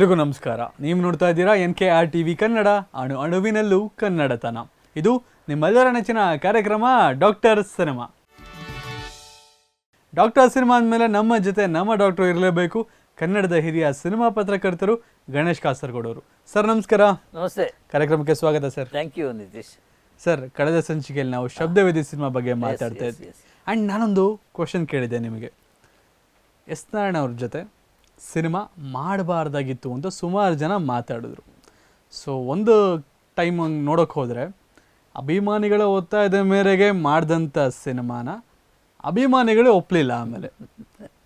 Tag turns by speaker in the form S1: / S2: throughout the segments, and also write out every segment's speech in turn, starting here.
S1: ಎಲ್ರಿಗೂ ನಮಸ್ಕಾರ. ನೀವು ನೋಡ್ತಾ ಇದ್ದೀರಾ N K R T V Kannada ಅಣು ಅಣುವಿನಲ್ಲೂ ಕನ್ನಡತನ. ಇದು ನಿಮ್ಮೆಲ್ಲರ ನೆಚ್ಚಿನ ಕಾರ್ಯಕ್ರಮ ಡಾಕ್ಟರ್ ಸಿನಿಮಾ ಡಾಕ್ಟರ್ ಸಿನಿಮಾ ಅಂದಮೇಲೆ ನಮ್ಮ ಜೊತೆ ನಮ್ಮ ಡಾಕ್ಟರ್ ಇರಲೇಬೇಕು. ಕನ್ನಡದ ಹಿರಿಯ ಸಿನಿಮಾ ಪತ್ರಕರ್ತರು ಗಣೇಶ್ ಕಾಸರಗೋಡವರು. ಸರ್ ನಮಸ್ಕಾರ.
S2: ನಮಸ್ತೆ.
S1: ಕಾರ್ಯಕ್ರಮಕ್ಕೆ ಸ್ವಾಗತ sir
S2: thank you Nitish
S1: sir ಕಳೆದ ಸಂಚಿಕೆಯಲ್ಲಿ ನಾವು ಶಬ್ದವೇದಿ ಸಿನಿಮಾ ಬಗ್ಗೆ ಮಾತಾಡ್ತಾ ಇದ್ವಿ. ಆ್ಯಂಡ್ ನಾನೊಂದು ಕ್ವಶನ್ ಕೇಳಿದೆ ನಿಮಗೆ. ಎಸ್ ನಾರಾಯಣ ಅವ್ರ ಜೊತೆ. ಸಿನಿಮಾ ಮಾಡಬಾರ್ದಾಗಿತ್ತು ಅಂತ ಸುಮಾರು ಜನ ಮಾತಾಡಿದ್ರು. ಸೊ ಒಂದು ಟೈಮ್ ಹಂಗೆ ನೋಡೋಕೆ ಹೋದರೆ ಅಭಿಮಾನಿಗಳ ಒತ್ತಾಯದ ಮೇರೆಗೆ ಮಾಡಿದಂಥ ಸಿನಿಮಾನ ಅಭಿಮಾನಿಗಳೇ ಒಪ್ಪಲಿಲ್ಲ ಆಮೇಲೆ.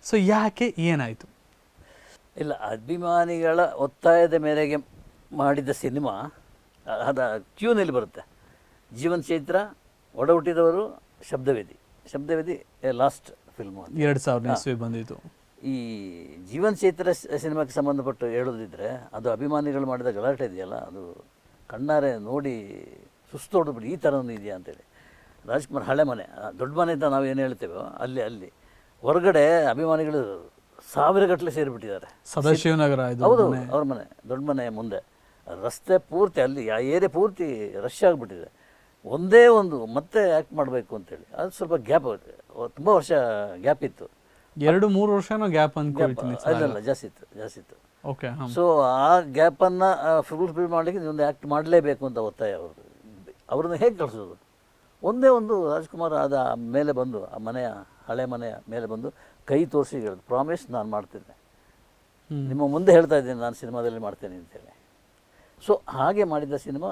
S1: ಸೊ ಯಾಕೆ ಏನಾಯಿತು?
S2: ಇಲ್ಲ ಅಭಿಮಾನಿಗಳ ಒತ್ತಾಯದ ಮೇರೆಗೆ ಮಾಡಿದ ಸಿನಿಮಾ ಅದ ಕ್ಯೂನಲ್ಲಿ ಬರುತ್ತೆ. ಜೀವನ್ ಚೈತ್ರ ಒಡ ಹುಟ್ಟಿದವರು ಶಬ್ದವೇದಿ ಶಬ್ದವೇದಿ ಲಾಸ್ಟ್ ಫಿಲ್ಮ್
S1: ಎರಡು ಸಾವಿರದ ಇಸ್ವಿ ಬಂದಿತ್ತು.
S2: ಈ ಜೀವನ್ ಚೈತ್ರ ಸಿನಿಮಾಕ್ಕೆ ಸಂಬಂಧಪಟ್ಟು ಹೇಳೋದಿದ್ರೆ ಅದು ಅಭಿಮಾನಿಗಳು ಮಾಡಿದ ಗಲಾಟೆ ಇದೆಯಲ್ಲ ಅದು ಕಣ್ಣಾರೆ ನೋಡಿ ಸುಸ್ತು ಹೊಡೆದ್ಬಿಟ್ಟು ಈ ಥರವೂ ಒಂದು ಇದೆಯಾ ಅಂತೇಳಿ. ರಾಜ್ಕುಮಾರ್ ಹಳೆ ಮನೆ ದೊಡ್ಡ ಮನೆ ಅಂತ ನಾವು ಏನು ಹೇಳ್ತೇವೋ ಅಲ್ಲಿ ಅಲ್ಲಿ. ಹೊರಗಡೆ ಅಭಿಮಾನಿಗಳು ಸಾವಿರಗಟ್ಟಲೆ ಸೇರಿಬಿಟ್ಟಿದ್ದಾರೆ.
S1: ಸದಾಶಿವನಗರ
S2: ಹೌದು ಅವ್ರ ಮನೆ ದೊಡ್ಡ ಮನೆ ಮುಂದೆ. ರಸ್ತೆ ಪೂರ್ತಿ ಅಲ್ಲಿ ಆ ಏರಿಯಾ ಪೂರ್ತಿ ರಶ್ ಆಗಿಬಿಟ್ಟಿದೆ. ಒಂದೇ ಒಂದು ಮತ್ತೆ ಆ್ಯಕ್ಟ್ ಮಾಡಬೇಕು ಅಂತೇಳಿ. ಅದು ಸ್ವಲ್ಪ ಗ್ಯಾಪ್ ತುಂಬ ವರ್ಷ ಗ್ಯಾಪ್ ಇತ್ತು.
S1: ಎರಡು ಮೂರು ವರ್ಷನೂ ಗ್ಯಾಪ್ ಅಂದ್ಕೊಳ್ತೀನಿ
S2: ಅಲ್ಲಲ್ಲ ಜಾಸ್ತಿ ಇತ್ತು ಜಾಸ್ತಿ ಇತ್ತು.
S1: ಓಕೆ
S2: ಸೊ ಆ ಗ್ಯಾಪನ್ನು ಫುಲ್ಫಿಲ್ ಮಾಡಲಿಕ್ಕೆ ಒಂದು ಆ್ಯಕ್ಟ್ ಮಾಡಲೇಬೇಕು ಅಂತ ಒತ್ತಾಯ ಅವರು ಅವ್ರನ್ನ ಹೇಗೆ ಕಳಿಸೋದು? ಒಂದೇ ಒಂದು ರಾಜ್ಕುಮಾರ್ ಆದ ಮೇಲೆ ಬಂದು ಆ ಮನೆಯ ಹಳೆ ಮನೆಯ ಮೇಲೆ ಬಂದು ಕೈ ತೋರಿಸಿ ಹೇಳಿದ್ರು. ಪ್ರಾಮಿಸ್ ನಾನು ಮಾಡ್ತೇನೆ. ನಿಮ್ಮ ಮುಂದೆ ಹೇಳ್ತಾ ಇದ್ದೀನಿ ನಾನು ಸಿನಿಮಾದಲ್ಲಿ ಮಾಡ್ತೇನೆ ಅಂತೇಳಿ ಸೊ ಹಾಗೆ ಮಾಡಿದ ಸಿನಿಮಾ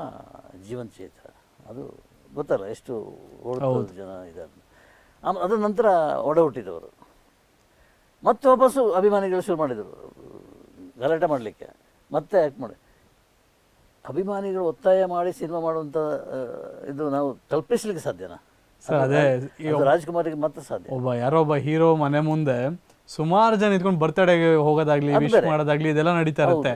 S2: ಜೀವನ್ ಚೇತ್ರ. ಅದು ಗೊತ್ತಲ್ಲ ಎಷ್ಟು ಜನ ಇದ್ದಾರೆ ಆಮೇಲೆ ಅದರ ನಂತರ ಒಡ ಹುಟ್ಟಿದವರು ಮತ್ತೆ ವಾಪಸ್ಸು ಅಭಿಮಾನಿಗಳು ಶುರು ಮಾಡಿದರು. ಗಲಾಟೆ ಮಾಡಲಿಕ್ಕೆ. ಮತ್ತೆ ಆ್ಯಕ್ಟ್ ಮಾಡಿ. ಅಭಿಮಾನಿಗಳು ಒತ್ತಾಯ ಮಾಡಿ ಸಿನಿಮಾ ಮಾಡುವಂಥ ಇದು ನಾವು ಕಲ್ಪಿಸ್ಲಿಕ್ಕೆ ಸಾಧ್ಯನಾ?
S1: ಅದೇ
S2: ರಾಜ್ಕುಮಾರಿಗೆ ಮತ್ತೆ ಸಾಧ್ಯ?
S1: ಒಬ್ಬ ಯಾರೋ ಒಬ್ಬ ಹೀರೋ ಮನೆ ಮುಂದೆ ಸುಮಾರು ಜನ ಇದ್ಕೊಂಡು ಬರ್ತಡೆಗೆ ಹೋಗೋದಾಗ್ಲಿ ವಿಶ್ ಮಾಡೋದಾಗ್ಲಿ ಇದೆಲ್ಲ ನಡೀತಾ ಇರುತ್ತೆ.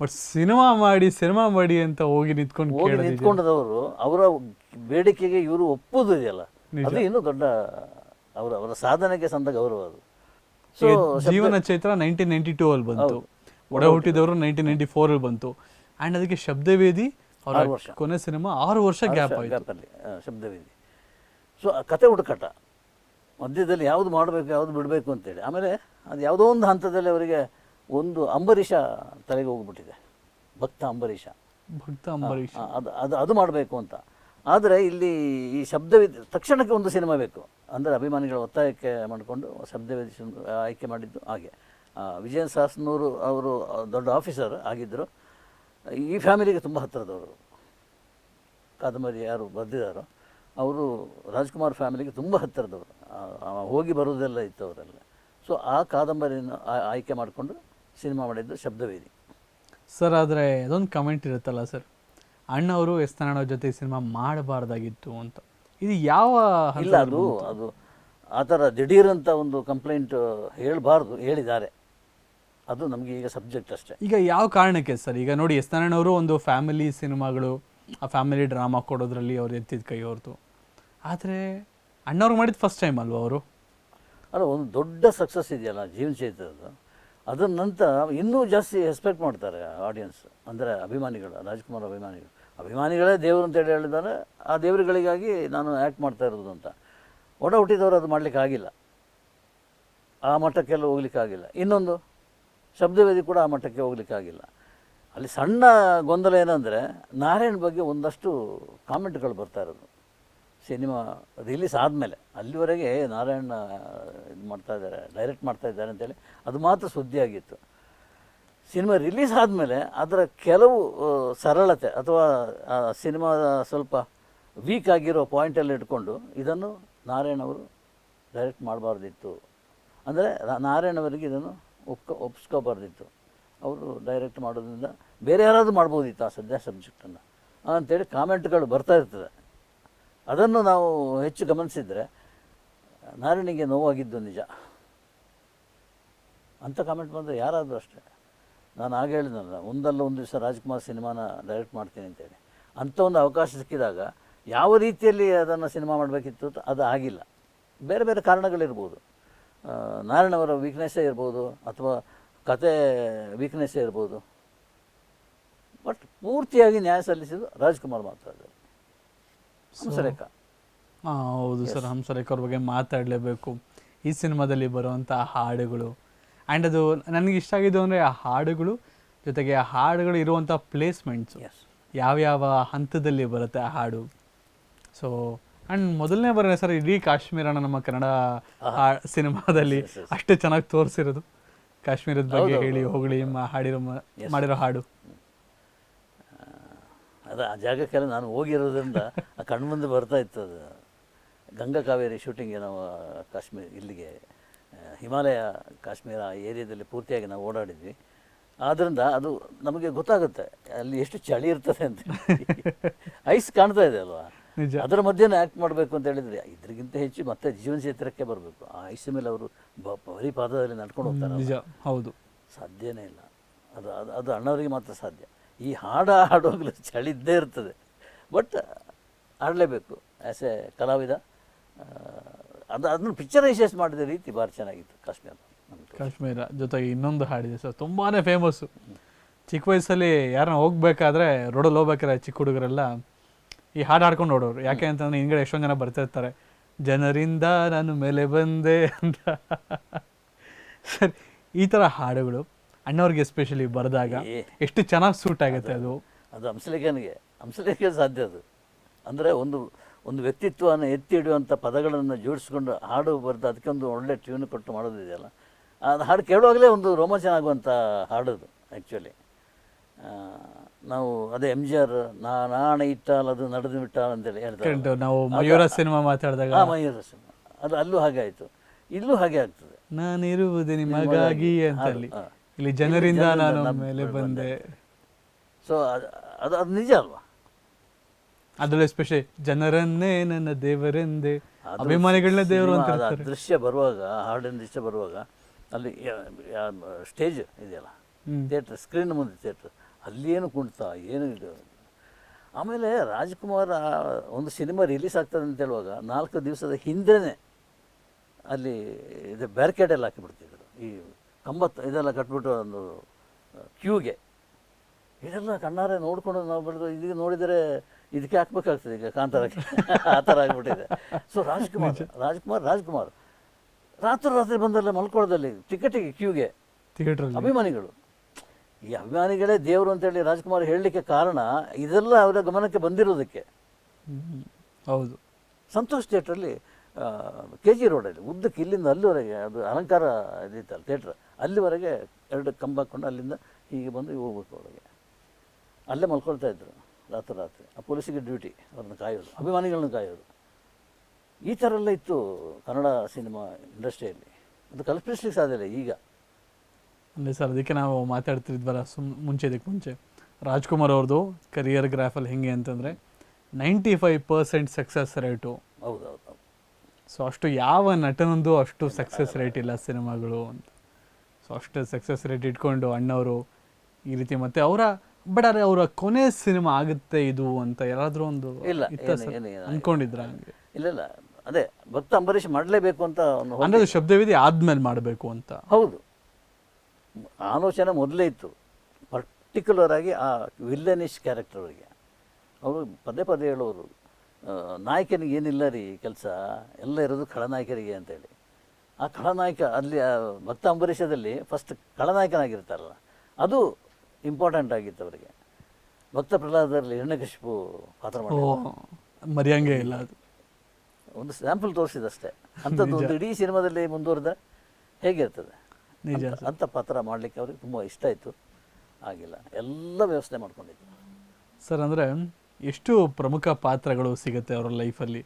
S1: ಬಟ್ ಸಿನಿಮಾ ಮಾಡಿ ಸಿನಿಮಾ ಮಾಡಿ ಅಂತ ಹೋಗಿ ನಿಂತ್ಕೊಂಡು
S2: ಹೋಗಿ ನಿಂತ್ಕೊಂಡದವರು ಅವರ ಬೇಡಿಕೆಗೆ ಇವರು ಒಪ್ಪುದು ಇದೆಯಲ್ಲ. ಅದು ಇನ್ನೂ ದೊಡ್ಡ ಅವರ ಅವರ ಸಾಧನೆಗೆ ಸಂದ ಗೌರವ ಅದು. ಸೊ
S1: ಜೀವನ ಚೈತ್ರ ನೈನ್ಟೀನ್ ನೈನ್ಟಿ ಟೂ ಅಲ್ಲಿ ಬಂತು. ಒಡ ಹುಟ್ಟಿದವರು ನೈನ್ಟೀನ್ ನೈನ್ಟಿ ಫೋರ್ ಅಲ್ಲಿ ಬಂತು. ಅಂಡ್ ಅದಕ್ಕೆ ಶಬ್ದವೇದಿ ಅವರ ಕೊನೆ ಸಿನಿಮಾ ಆರು ವರ್ಷ ಗ್ಯಾಪ್ ಆಯ್ತು.
S2: ಶಬ್ದವೇದಿ. ಸೊ ಕತೆ ಹುಡುಕಾಟ. ಮಧ್ಯದಲ್ಲಿ ಯಾವುದು ಮಾಡಬೇಕು ಯಾವುದು ಬಿಡಬೇಕು ಅಂತೇಳಿ. ಆಮೇಲೆ ಅದು ಯಾವುದೋ ಒಂದು ಹಂತದಲ್ಲಿ ಅವರಿಗೆ ಒಂದು ಅಂಬರೀಷ ತಲೆಗೆ ಹೋಗ್ಬಿಟ್ಟಿದೆ. ಭಕ್ತ ಅಂಬರೀಷ.
S1: ಭಕ್ತ ಅಂಬರೀಷ.
S2: ಅದು ಅದು ಅದು ಮಾಡಬೇಕು ಅಂತ. ಆದರೆ ಇಲ್ಲಿ ಈ ಶಬ್ದವಿದ್, ತಕ್ಷಣಕ್ಕೆ ಒಂದು ಸಿನಿಮಾ ಬೇಕು. ಅಂದರೆ ಅಭಿಮಾನಿಗಳ ಒತ್ತಾಯಕ್ಕೆ ಮಾಡಿಕೊಂಡು ಶಬ್ದವೇದಿ ಆಯ್ಕೆ ಮಾಡಿದ್ದು ಹಾಗೆ. ವಿಜಯ ವಿಜಯನ್ ಸಾಸ್ನೂರು ಅವರು ದೊಡ್ಡ ಆಫೀಸರ್ ಆಗಿದ್ದರು ಈ ಫ್ಯಾಮಿಲಿಗೆ ತುಂಬ ಹತ್ತಿರದವರು. ಕಾದಂಬರಿ ಯಾರು ಬರೆದಿದ್ದಾರೋ ಅವರು ರಾಜ್ಕುಮಾರ್ ಫ್ಯಾಮಿಲಿಗೆ ತುಂಬ ಹತ್ತಿರದವರು. ಹೋಗಿ ಬರೋದೆಲ್ಲ ಇತ್ತು ಅವರೆಲ್ಲ ಸೊ ಆ ಕಾದಂಬರಿಯನ್ನು ಆಯ್ಕೆ ಮಾಡಿಕೊಂಡು ಸಿನಿಮಾ ಮಾಡಿದ್ದು ಶಬ್ದವೇದಿ.
S1: ಸರ್ ಆದರೆ ಅದೊಂದು ಕಮೆಂಟ್ ಇರುತ್ತಲ್ಲ ಸರ್ ಅಣ್ಣವರು ಎಸ್ ನಾರಾಯಣ ಜೊತೆ ಸಿನಿಮಾ ಮಾಡಬಾರ್ದಾಗಿತ್ತು ಅಂತ. ಇದು ಯಾವ
S2: ಇಲ್ಲ ಅದು ಅದು ಆ ಥರ ದಿಢೀರಂತ ಒಂದು ಕಂಪ್ಲೇಂಟ್ ಹೇಳಬಾರ್ದು ಹೇಳಿದ್ದಾರೆ. ಅದು ನಮಗೆ ಈಗ ಸಬ್ಜೆಕ್ಟ್ ಅಷ್ಟೇ.
S1: ಈಗ ಯಾವ ಕಾರಣಕ್ಕೆ ಸರ್? ಈಗ ನೋಡಿ ಎಸ್ ನಾರಾಯಣವರು ಒಂದು ಫ್ಯಾಮಿಲಿ ಸಿನಿಮಾಗಳು ಆ ಫ್ಯಾಮಿಲಿ ಡ್ರಾಮಾ ಕೊಡೋದ್ರಲ್ಲಿ ಅವ್ರು ಎತ್ತಿದ ಕೈ ಅವ್ರದ್ದು ಆದರೆ ಅಣ್ಣವ್ರು ಮಾಡಿದ ಫಸ್ಟ್ ಟೈಮ್ ಅಲ್ವಾ ಅವರು?
S2: ಅಲ್ಲ ಒಂದು ದೊಡ್ಡ ಸಕ್ಸಸ್ ಇದೆಯಲ್ಲ ಜೀವನ ಚೈತ್ರದ್ದು. ಅದರ ನಂತರ ಇನ್ನೂ ಜಾಸ್ತಿ ರೆಸ್ಪೆಕ್ಟ್ ಮಾಡ್ತಾರೆ ಆಡಿಯನ್ಸ್ ಅಂದರೆ ಅಭಿಮಾನಿಗಳು ರಾಜ್ಕುಮಾರ್ ಅಭಿಮಾನಿಗಳು. ಅಭಿಮಾನಿಗಳೇ ದೇವರು ಅಂತೇಳಿ ಹೇಳಿದ್ದಾರೆ, ಆ ದೇವರುಗಳಿಗಾಗಿ ನಾನು ಆ್ಯಕ್ಟ್ ಮಾಡ್ತಾ ಇರೋದು ಅಂತ. ಒಡ ಹುಟ್ಟಿದವರು ಅದು ಮಾಡಲಿಕ್ಕೆ ಆಗಿಲ್ಲ. ಆ ಮಟ್ಟಕ್ಕೆಲ್ಲ ಹೋಗ್ಲಿಕ್ಕೆ ಆಗಿಲ್ಲ. ಇನ್ನೊಂದು, ಶಬ್ದವೇದಿ ಕೂಡ ಆ ಮಟ್ಟಕ್ಕೆ ಹೋಗ್ಲಿಕ್ಕೆ ಆಗಿಲ್ಲ. ಅಲ್ಲಿ ಸಣ್ಣ ಗೊಂದಲ ಏನಂದರೆ, ನಾರಾಯಣ್ ಬಗ್ಗೆ ಒಂದಷ್ಟು ಕಾಮೆಂಟ್ಗಳು ಬರ್ತಾ ಇರೋದು. ಸಿನಿಮಾ ರಿಲೀಸ್ ಆದಮೇಲೆ, ಅಲ್ಲಿವರೆಗೆ ನಾರಾಯಣ ಇದು ಮಾಡ್ತಾ ಇದ್ದಾರೆ ಡೈರೆಕ್ಟ್ ಮಾಡ್ತಾ ಇದ್ದಾರೆ ಅಂತೇಳಿ, ಅದು ಮಾತ್ರ ಸುದ್ದಿ ಆಗಿತ್ತು ಸಿನಿಮಾ ರಿಲೀಸ್ ಆದಮೇಲೆ ಅದರ ಕೆಲವು ಸರಳತೆ ಅಥವಾ ಸಿನಿಮಾದ ಸ್ವಲ್ಪ ವೀಕ್ ಆಗಿರೋ ಪಾಯಿಂಟಲ್ಲಿ ಇಟ್ಕೊಂಡು ಇದನ್ನು ನಾರಾಯಣ್ ಅವರು ಡೈರೆಕ್ಟ್ ಮಾಡಬಾರ್ದಿತ್ತು. ಅಂದರೆ ನಾರಾಯಣ್ ಅವರಿಗೆ ಇದನ್ನು ಒಪ್ಕೊ, ಒಪ್ಸ್ಕೋಬಾರ್ದಿತ್ತು. ಅವರು ಡೈರೆಕ್ಟ್ ಮಾಡೋದ್ರಿಂದ ಬೇರೆ ಯಾರಾದರೂ ಮಾಡ್ಬೋದಿತ್ತು ಆ ಸದ್ಯ ಸಬ್ಜೆಕ್ಟನ್ನು ಅಂತೇಳಿ ಕಾಮೆಂಟ್ಗಳು ಬರ್ತಾ ಇರ್ತದೆ. ಅದನ್ನು ನಾವು ಹೆಚ್ಚು ಗಮನಿಸಿದರೆ ನಾರಾಯಣಿಗೆ ನೋವಾಗಿದ್ದು ನಿಜ. ಅಂಥ ಕಾಮೆಂಟ್ ಬಂದರೆ ಯಾರಾದರೂ ಅಷ್ಟೇ. ನಾನು ಆಗ ಹೇಳಿದ್ನಲ್ಲ ಒಂದಲ್ಲ ಒಂದು ದಿವಸ ರಾಜ್ಕುಮಾರ್ ಸಿನಿಮಾನ ಡೈರೆಕ್ಟ್ ಮಾಡ್ತೀನಿ ಅಂತೇಳಿ. ಅಂಥ ಒಂದು ಅವಕಾಶ ಸಿಕ್ಕಿದಾಗ ಯಾವ ರೀತಿಯಲ್ಲಿ ಅದನ್ನು ಸಿನಿಮಾ ಮಾಡಬೇಕಿತ್ತು ಅದು ಆಗಿಲ್ಲ. ಬೇರೆ ಬೇರೆ ಕಾರಣಗಳಿರ್ಬೋದು. ನಾರಾಯಣವರ ವೀಕ್ನೆಸ್ಸೇ ಇರ್ಬೋದು ಅಥವಾ ಕತೆ ವೀಕ್ನೆಸ್ಸೇ ಇರ್ಬೋದು. ಬಟ್ ಪೂರ್ತಿಯಾಗಿ ನ್ಯಾಯ ಸಲ್ಲಿಸಿದ್ದು ರಾಜ್ಕುಮಾರ್ ಮಾತ್ರ ಹಂಸರೇಖ.
S1: ಹಾಂ ಹೌದು ಸರ್ ಹಂಸರೇಖ ಅವ್ರ ಬಗ್ಗೆ ಮಾತಾಡಲೇಬೇಕು. ಈ ಸಿನಿಮಾದಲ್ಲಿ ಬರುವಂಥ ಹಾಡುಗಳು ಆ್ಯಂಡ್ ಅದು ನನಗೆ ಇಷ್ಟ ಆಗಿದ್ದು ಅಂದರೆ ಆ ಹಾಡುಗಳು ಜೊತೆಗೆ ಆ ಹಾಡುಗಳು ಇರುವಂಥ ಪ್ಲೇಸ್ಮೆಂಟ್ಸು
S2: ಎಸ್
S1: ಯಾವ್ಯಾವ ಹಂತದಲ್ಲಿ ಬರುತ್ತೆ ಆ ಹಾಡು? ಸೊ ಆ್ಯಂಡ್ ಮೊದಲನೇ ಬರೋಣ ಸರ್ ಇಡೀ ಕಾಶ್ಮೀರನ ನಮ್ಮ ಕನ್ನಡ ಹಾ- ಸಿನಿಮಾದಲ್ಲಿ. ಅಷ್ಟು ಚೆನ್ನಾಗಿ ತೋರಿಸಿರೋದು. ಕಾಶ್ಮೀರದ ಬಗ್ಗೆ ಹೇಳಿ
S2: ಹೋಗಲಿ
S1: ಹೊಗಳಿ ಹಾಡಿರೋ. ಮಾಡಿರೋ ಹಾಡು.
S2: ಅದು ಆ ಜಾಗಕ್ಕೆಲ್ಲ ನಾನು ಹೋಗಿರೋದ್ರಿಂದ ಆ ಕಣ್ಮುಂದೆ ಬರ್ತಾ ಇತ್ತು ಅದು. ಗಂಗಾ ಕಾವೇರಿ ಶೂಟಿಂಗ್ ನಾವು ಕಾಶ್ಮೀರ ಇಲ್ಲಿಗೆ ಹಿಮಾಲಯ ಕಾಶ್ಮೀರ ಏರಿಯಾದಲ್ಲಿ ಪೂರ್ತಿಯಾಗಿ ನಾವು ಓಡಾಡಿದ್ವಿ. ಆದ್ದರಿಂದ ಅದು ನಮಗೆ ಗೊತ್ತಾಗುತ್ತೆ ಅಲ್ಲಿ ಎಷ್ಟು ಚಳಿ ಇರ್ತದೆ ಅಂತ ಐಸ್ ಕಾಣ್ತಾ ಇದೆ ಅಲ್ವಾ? ಅದರ ಮಧ್ಯೆ ಆ್ಯಕ್ಟ್ ಮಾಡಬೇಕು ಅಂತ ಹೇಳಿದ್ರೆ ಇದ್ರಿಗಿಂತ ಹೆಚ್ಚು ಮತ್ತೆ ಜೀವನ ಕ್ಷೇತ್ರಕ್ಕೆ ಬರಬೇಕು. ಆ ಐಸ್ ಮೇಲೆ ಅವರು ಬರೀ ಪಾದದಲ್ಲಿ ನಡ್ಕೊಂಡು ಹೋಗ್ತಾರೆ
S1: ಹೌದು.
S2: ಸಾಧ್ಯನೇ ಇಲ್ಲ. ಅದು ಅದು ಅದು ಅಣ್ಣವರಿಗೆ ಮಾತ್ರ ಸಾಧ್ಯ. ಈ ಹಾಡು ಹಾಡುವಾಗಲೂ ಚಳಿ ಇದ್ದೇ ಇರ್ತದೆ. ಬಟ್ ಆಡಲೇಬೇಕು. ಆ್ಯಸ್ ಎ ಕಲಾವಿದ ಅದು ಅದನ್ನು ಪಿಕ್ಚರೈಸೇಸ್ ಮಾಡಿದ ರೀತಿ ಭಾರಿ ಚೆನ್ನಾಗಿತ್ತು ಕಾಶ್ಮೀರ.
S1: ಕಾಶ್ಮೀರ ಜೊತೆಗೆ ಇನ್ನೊಂದು ಹಾಡಿದೆ ಸರ್ ತುಂಬಾ ಫೇಮಸ್ಸು ಚಿಕ್ಕ ವಯಸ್ಸಲ್ಲಿ ಯಾರನ್ನ ಹೋಗ್ಬೇಕಾದ್ರೆ ರೋಡಲ್ಲಿ ಹೋಗ್ಬೇಕಾದ್ರೆ ಚಿಕ್ಕ ಹುಡುಗರೆಲ್ಲ ಈ ಹಾಡು ಹಾಡ್ಕೊಂಡು ನೋಡೋರು ಯಾಕೆ ಅಂತಂದ್ರೆ ಹಿಂಗಡೆ ಎಷ್ಟೊಂದು ಜನ ಬರ್ತಿರ್ತಾರೆ ಜನರಿಂದ ನಾನು ಮೇಲೆ ಬಂದೆ ಅಂತ. ಸರಿ ಈ ಥರ ಹಾಡುಗಳು ಅಣ್ಣವ್ರಿಗೆ ಎಸ್ಪೆಷಲಿ ಬರೆದಾಗ ಎಷ್ಟು ಚೆನ್ನಾಗಿ ಸೂಟ್ ಆಗುತ್ತೆ ಅದು?
S2: ಅದು ಹಂಸಲೇಖನಿಗೆ ಹಂಸಲೇಖ ಸಾಧ್ಯ ಅದು. ಅಂದರೆ ಒಂದು ಒಂದು ವ್ಯಕ್ತಿತ್ವವನ್ನು ಎತ್ತಿ ಹಿಡಿಯುವಂಥ ಪದಗಳನ್ನು ಜೋಡಿಸ್ಕೊಂಡು ಹಾಡು ಬರೆದು ಅದಕ್ಕೆ ಒಂದು ಒಳ್ಳೆ ಟ್ಯೂನ್ ಕೊಟ್ಟು ಮಾಡೋದಿದೆಯಲ್ಲ ಅದು ಹಾಡು ಕೇಳುವಾಗಲೇ ಒಂದು ರೋಮಾಂಚನ ಆಗುವಂಥ ಹಾಡದು ಆ್ಯಕ್ಚುಲಿ ನಾವು ಅದೇ ಎಂ ಜಿ ಆರ್ ನಾ ನಾಣ ಇಟ್ಟಾಲ್ ಅದು ನಡೆದು ಬಿಟ್ಟಾಲ್ ಅಂತೇಳಿ ಹೇಳ್ತಾರೆ.
S1: ನಾವು ಮಯೂರ ಸಿನಿಮಾ ಮಾತಾಡಿದಾಗ.
S2: ಆ ಮಯೂರ ಸಿನಿಮಾ. ಅದು ಅಲ್ಲೂ ಹಾಗೆ ಆಯಿತು. ಇಲ್ಲೂ ಹಾಗೆ ಆಗ್ತದೆ.
S1: ನಾನಿರುವುದು ನಿಮಗಾಗಿ ಅಂತ
S2: ಹಾಡು,
S1: ಅಲ್ಲಿ
S2: ಹಾ.
S1: ಇಲ್ಲಿ ಜನರಿಂದ ನಾನು
S2: ನಾನು
S1: ಮೇಲೆ
S2: ಬಂದೆ. ಸೊ ಅದು ಅದು ಅದು ನಿಜ ಅಲ್ವಾ?
S1: ಅದ್ರಲ್ಲಿ ಎಸ್ಪೆಷಲಿ ಜನರನ್ನೇ ನನ್ನ ದೇವರೆಂದೇ ಅಭಿಮಾನಿಗಳನ್ನ ದೇವರು ಅಂತ
S2: ದೃಶ್ಯ ಬರುವಾಗ ಹಾಡಿನ ದೃಶ್ಯ ಬರುವಾಗ ಅಲ್ಲಿ ಸ್ಟೇಜ್ ಇದೆಯಲ್ಲ ಥಿಯೇಟರ್ ಸ್ಕ್ರೀನ್ ಮುಂದೆ ಥಿಯೇಟ್ರ್ ಅಲ್ಲಿ ಏನು ಕುಣಿತ ಏನು ಇದು. ಆಮೇಲೆ ರಾಜ್ಕುಮಾರ್ ಆ ಒಂದು ಸಿನಿಮಾ ರಿಲೀಸ್ ಆಗ್ತದೆ ಅಂತ ಹೇಳುವಾಗ ನಾಲ್ಕು ದಿವಸದ ಹಿಂದೆನೇ ಅಲ್ಲಿ ಇದು ಬ್ಯಾರಿಕೇಡ್ ಎಲ್ಲ ಹಾಕಿಬಿಡ್ತಿದ್ರು. ಈ ಕಂಬತ್ತು ಇದೆಲ್ಲ ಕಟ್ಬಿಟ್ಟು ಒಂದು ಕ್ಯೂಗೆ ಇದೆಲ್ಲ ಕಣ್ಣಾರೆ ನೋಡ್ಕೊಂಡು ನಾವು ಬೆಳೆದು ಇದೀಗ ನೋಡಿದರೆ ಇದಕ್ಕೆ ಹಾಕ್ಬೇಕಾಗ್ತದೆ ಈಗ ಕಾಂತಾರಕ್ಕೆ. ಆ ಥರ ಆಗಿಬಿಟ್ಟಿದೆ. ಸೊ ರಾಜ್ಕುಮಾರ್ ರಾಜ್ಕುಮಾರ್ ರಾಜ್ಕುಮಾರ್. ರಾತ್ರಿ ರಾತ್ರಿ ಬಂದಲ್ಲ ಮಲ್ಕೊಳ್ಳೋದಲ್ಲಿ ಟಿಕೆಟಿಗೆ ಕ್ಯೂಗೆ. ಅಭಿಮಾನಿಗಳು. ಈ ಅಭಿಮಾನಿಗಳೇ ದೇವರು ಅಂತೇಳಿ ರಾಜ್ಕುಮಾರ್ ಹೇಳಲಿಕ್ಕೆ ಕಾರಣ ಇದೆಲ್ಲ ಅವರ ಗಮನಕ್ಕೆ ಬಂದಿರೋದಕ್ಕೆ.
S1: ಹೌದು.
S2: ಸಂತೋಷ್ ಥಿಯೇಟ್ರಲ್ಲಿ ಕೆ ಜಿ ರೋಡಲ್ಲಿ ಉದ್ದಕ್ಕೆ ಇಲ್ಲಿಂದ ಅಲ್ಲಿವರೆಗೆ ಅದು ಅಲಂಕಾರ ಇದಿತ್ತಲ್ಲ ಥಿಯೇಟ್ರ್ ಅಲ್ಲಿವರೆಗೆ ಎರಡು ಕಂಬ ಹಾಕ್ಕೊಂಡು ಅಲ್ಲಿಂದ ಹೀಗೆ ಬಂದು ಹೋಗ್ಬೇಕು ಒಳಗೆ ಅಲ್ಲೇ ಮಲ್ಕೊಳ್ತಾ ಇದ್ರು. ರಾತ್ರಿ ರಾತ್ರಿ. ಆ ಪೊಲೀಸಿಗೆ ಡ್ಯೂಟಿ ಅವ್ರನ್ನ ಕಾಯೋದು ಅಭಿಮಾನಿಗಳನ್ನ ಕಾಯೋದು. ಈ ಥರ ಎಲ್ಲ ಇತ್ತು ಕನ್ನಡ ಸಿನಿಮಾ ಇಂಡಸ್ಟ್ರಿಯಲ್ಲಿ. ಅದು ಕಲ್ಪಿಸ್ಲಿಕ್ಕೆ ಸಾಧ್ಯ ಇಲ್ಲ ಈಗ.
S1: ಅಂದರೆ ಸರ್ ಅದಕ್ಕೆ ನಾವು ಮಾತಾಡ್ತಿದ್ವಲ್ಲ ಸುಮ್ ಮುಂಚೆ ಇದಕ್ಕೆ ಮುಂಚೆ. ರಾಜ್ಕುಮಾರ್ ಅವ್ರದ್ದು ಕರಿಯರ್ ಗ್ರಾಫಲ್ಲಿ ಹೆಂಗೆ ಅಂತಂದರೆ ninety five percent success rate
S2: ಹೌದು ಹೌದು
S1: ಸೊ ಅಷ್ಟು ಯಾವ ನಟನೊಂದು ಅಷ್ಟು ಸಕ್ಸಸ್ ರೇಟ್ ಇಲ್ಲ ಸಿನಿಮಾಗಳು ಅಂತ. ಸೊ ಅಷ್ಟು ಸಕ್ಸಸ್ ರೇಟ್ ಇಟ್ಕೊಂಡು ಅಣ್ಣವರು ಈ ರೀತಿ ಮತ್ತೆ ಅವರ ಬಟ್ ಆದರೆ ಅವರ ಕೊನೆ ಸಿನಿಮಾ ಆಗುತ್ತೆ ಇದು ಅಂತ ಯಾರಾದರೂ ಒಂದು
S2: ಇಲ್ಲ,
S1: ಇತ್ತ
S2: ಏನು-
S1: ಸರ್?
S2: ಏನು- ಏನು
S1: ಅನ್ಕೊಂಡಿದ್ರ ಹಂಗೆ?
S2: ಇಲ್ಲ ಇಲ್ಲ. ಅದೇ ಭಕ್ತ ಅಂಬರೀಷ್ ಮಾಡಲೇಬೇಕು ಅಂತ ಒಂದು
S1: ಅಂದ್ರೆ ಅದು ಶಬ್ದವಿಧಿ ಆದ್ಮೇಲೆ ಮಾಡಬೇಕು ಅಂತ.
S2: ಹೌದು. ಆಲೋಚನೆ ಮೊದಲೇ ಇತ್ತು. ಪರ್ಟಿಕ್ಯುಲರ್ ಆಗಿ ಆ ವಿಲ್ಲನಿಶ್ ಕ್ಯಾರೆಕ್ಟರ್ಗೆ ಅವರು ಪದೇ ಪದೇ ಹೇಳೋರು ಆ, ನಾಯಕನಿಗೆ ಏನಿಲ್ಲ ರೀ ಕೆಲಸ ಎಲ್ಲ ಇರೋದು ಖಳನಾಯಕರಿಗೆ ಅಂತೇಳಿ. ಆ ಖಳನಾಯಕ ಅಲ್ಲಿ ಆ ಭಕ್ತ ಅಂಬರೀಷದಲ್ಲಿ ಫಸ್ಟ್ ಖಳನಾಯಕನಾಗಿರ್ತಾರಲ್ಲ ಅದು ಇಂಪಾರ್ಟೆಂಟ್ ಆಗಿತ್ತು ಅವರಿಗೆ. ಭಕ್ತ ಪ್ರಹ್ಲಾದರಲ್ಲಿ ಹಿರಣ್ಯಕಶಿಪು ಪಾತ್ರ
S1: ಓ
S2: ಮಾಡಿ
S1: ಮರೆಯಂಗೆ ಇಲ್ಲ ಅದು.
S2: ಒಂದು ಸ್ಯಾಂಪಲ್ ತೋರಿಸಿದಷ್ಟೇ. ಅಂಥದ್ದು ಒಂದು ಇಡೀ ಸಿನಿಮಾದಲ್ಲಿ ಮುಂದುವರೆದ ಹೇಗಿರ್ತದೆ
S1: ನಿಜ.
S2: ಅಂಥ ಪಾತ್ರ ಮಾಡಲಿಕ್ಕೆ ಅವ್ರಿಗೆ ತುಂಬ ಇಷ್ಟ ಇತ್ತು ಆಗಿಲ್ಲ. ಎಲ್ಲ ವ್ಯವಸ್ಥೆ ಮಾಡ್ಕೊಂಡಿದ್ದೆ
S1: ಸರ್ ಅಂದರೆ ಎಷ್ಟು ಪ್ರಮುಖ ಪಾತ್ರಗಳು ಸಿಗುತ್ತೆ ಅವರ ಲೈಫಲ್ಲಿ?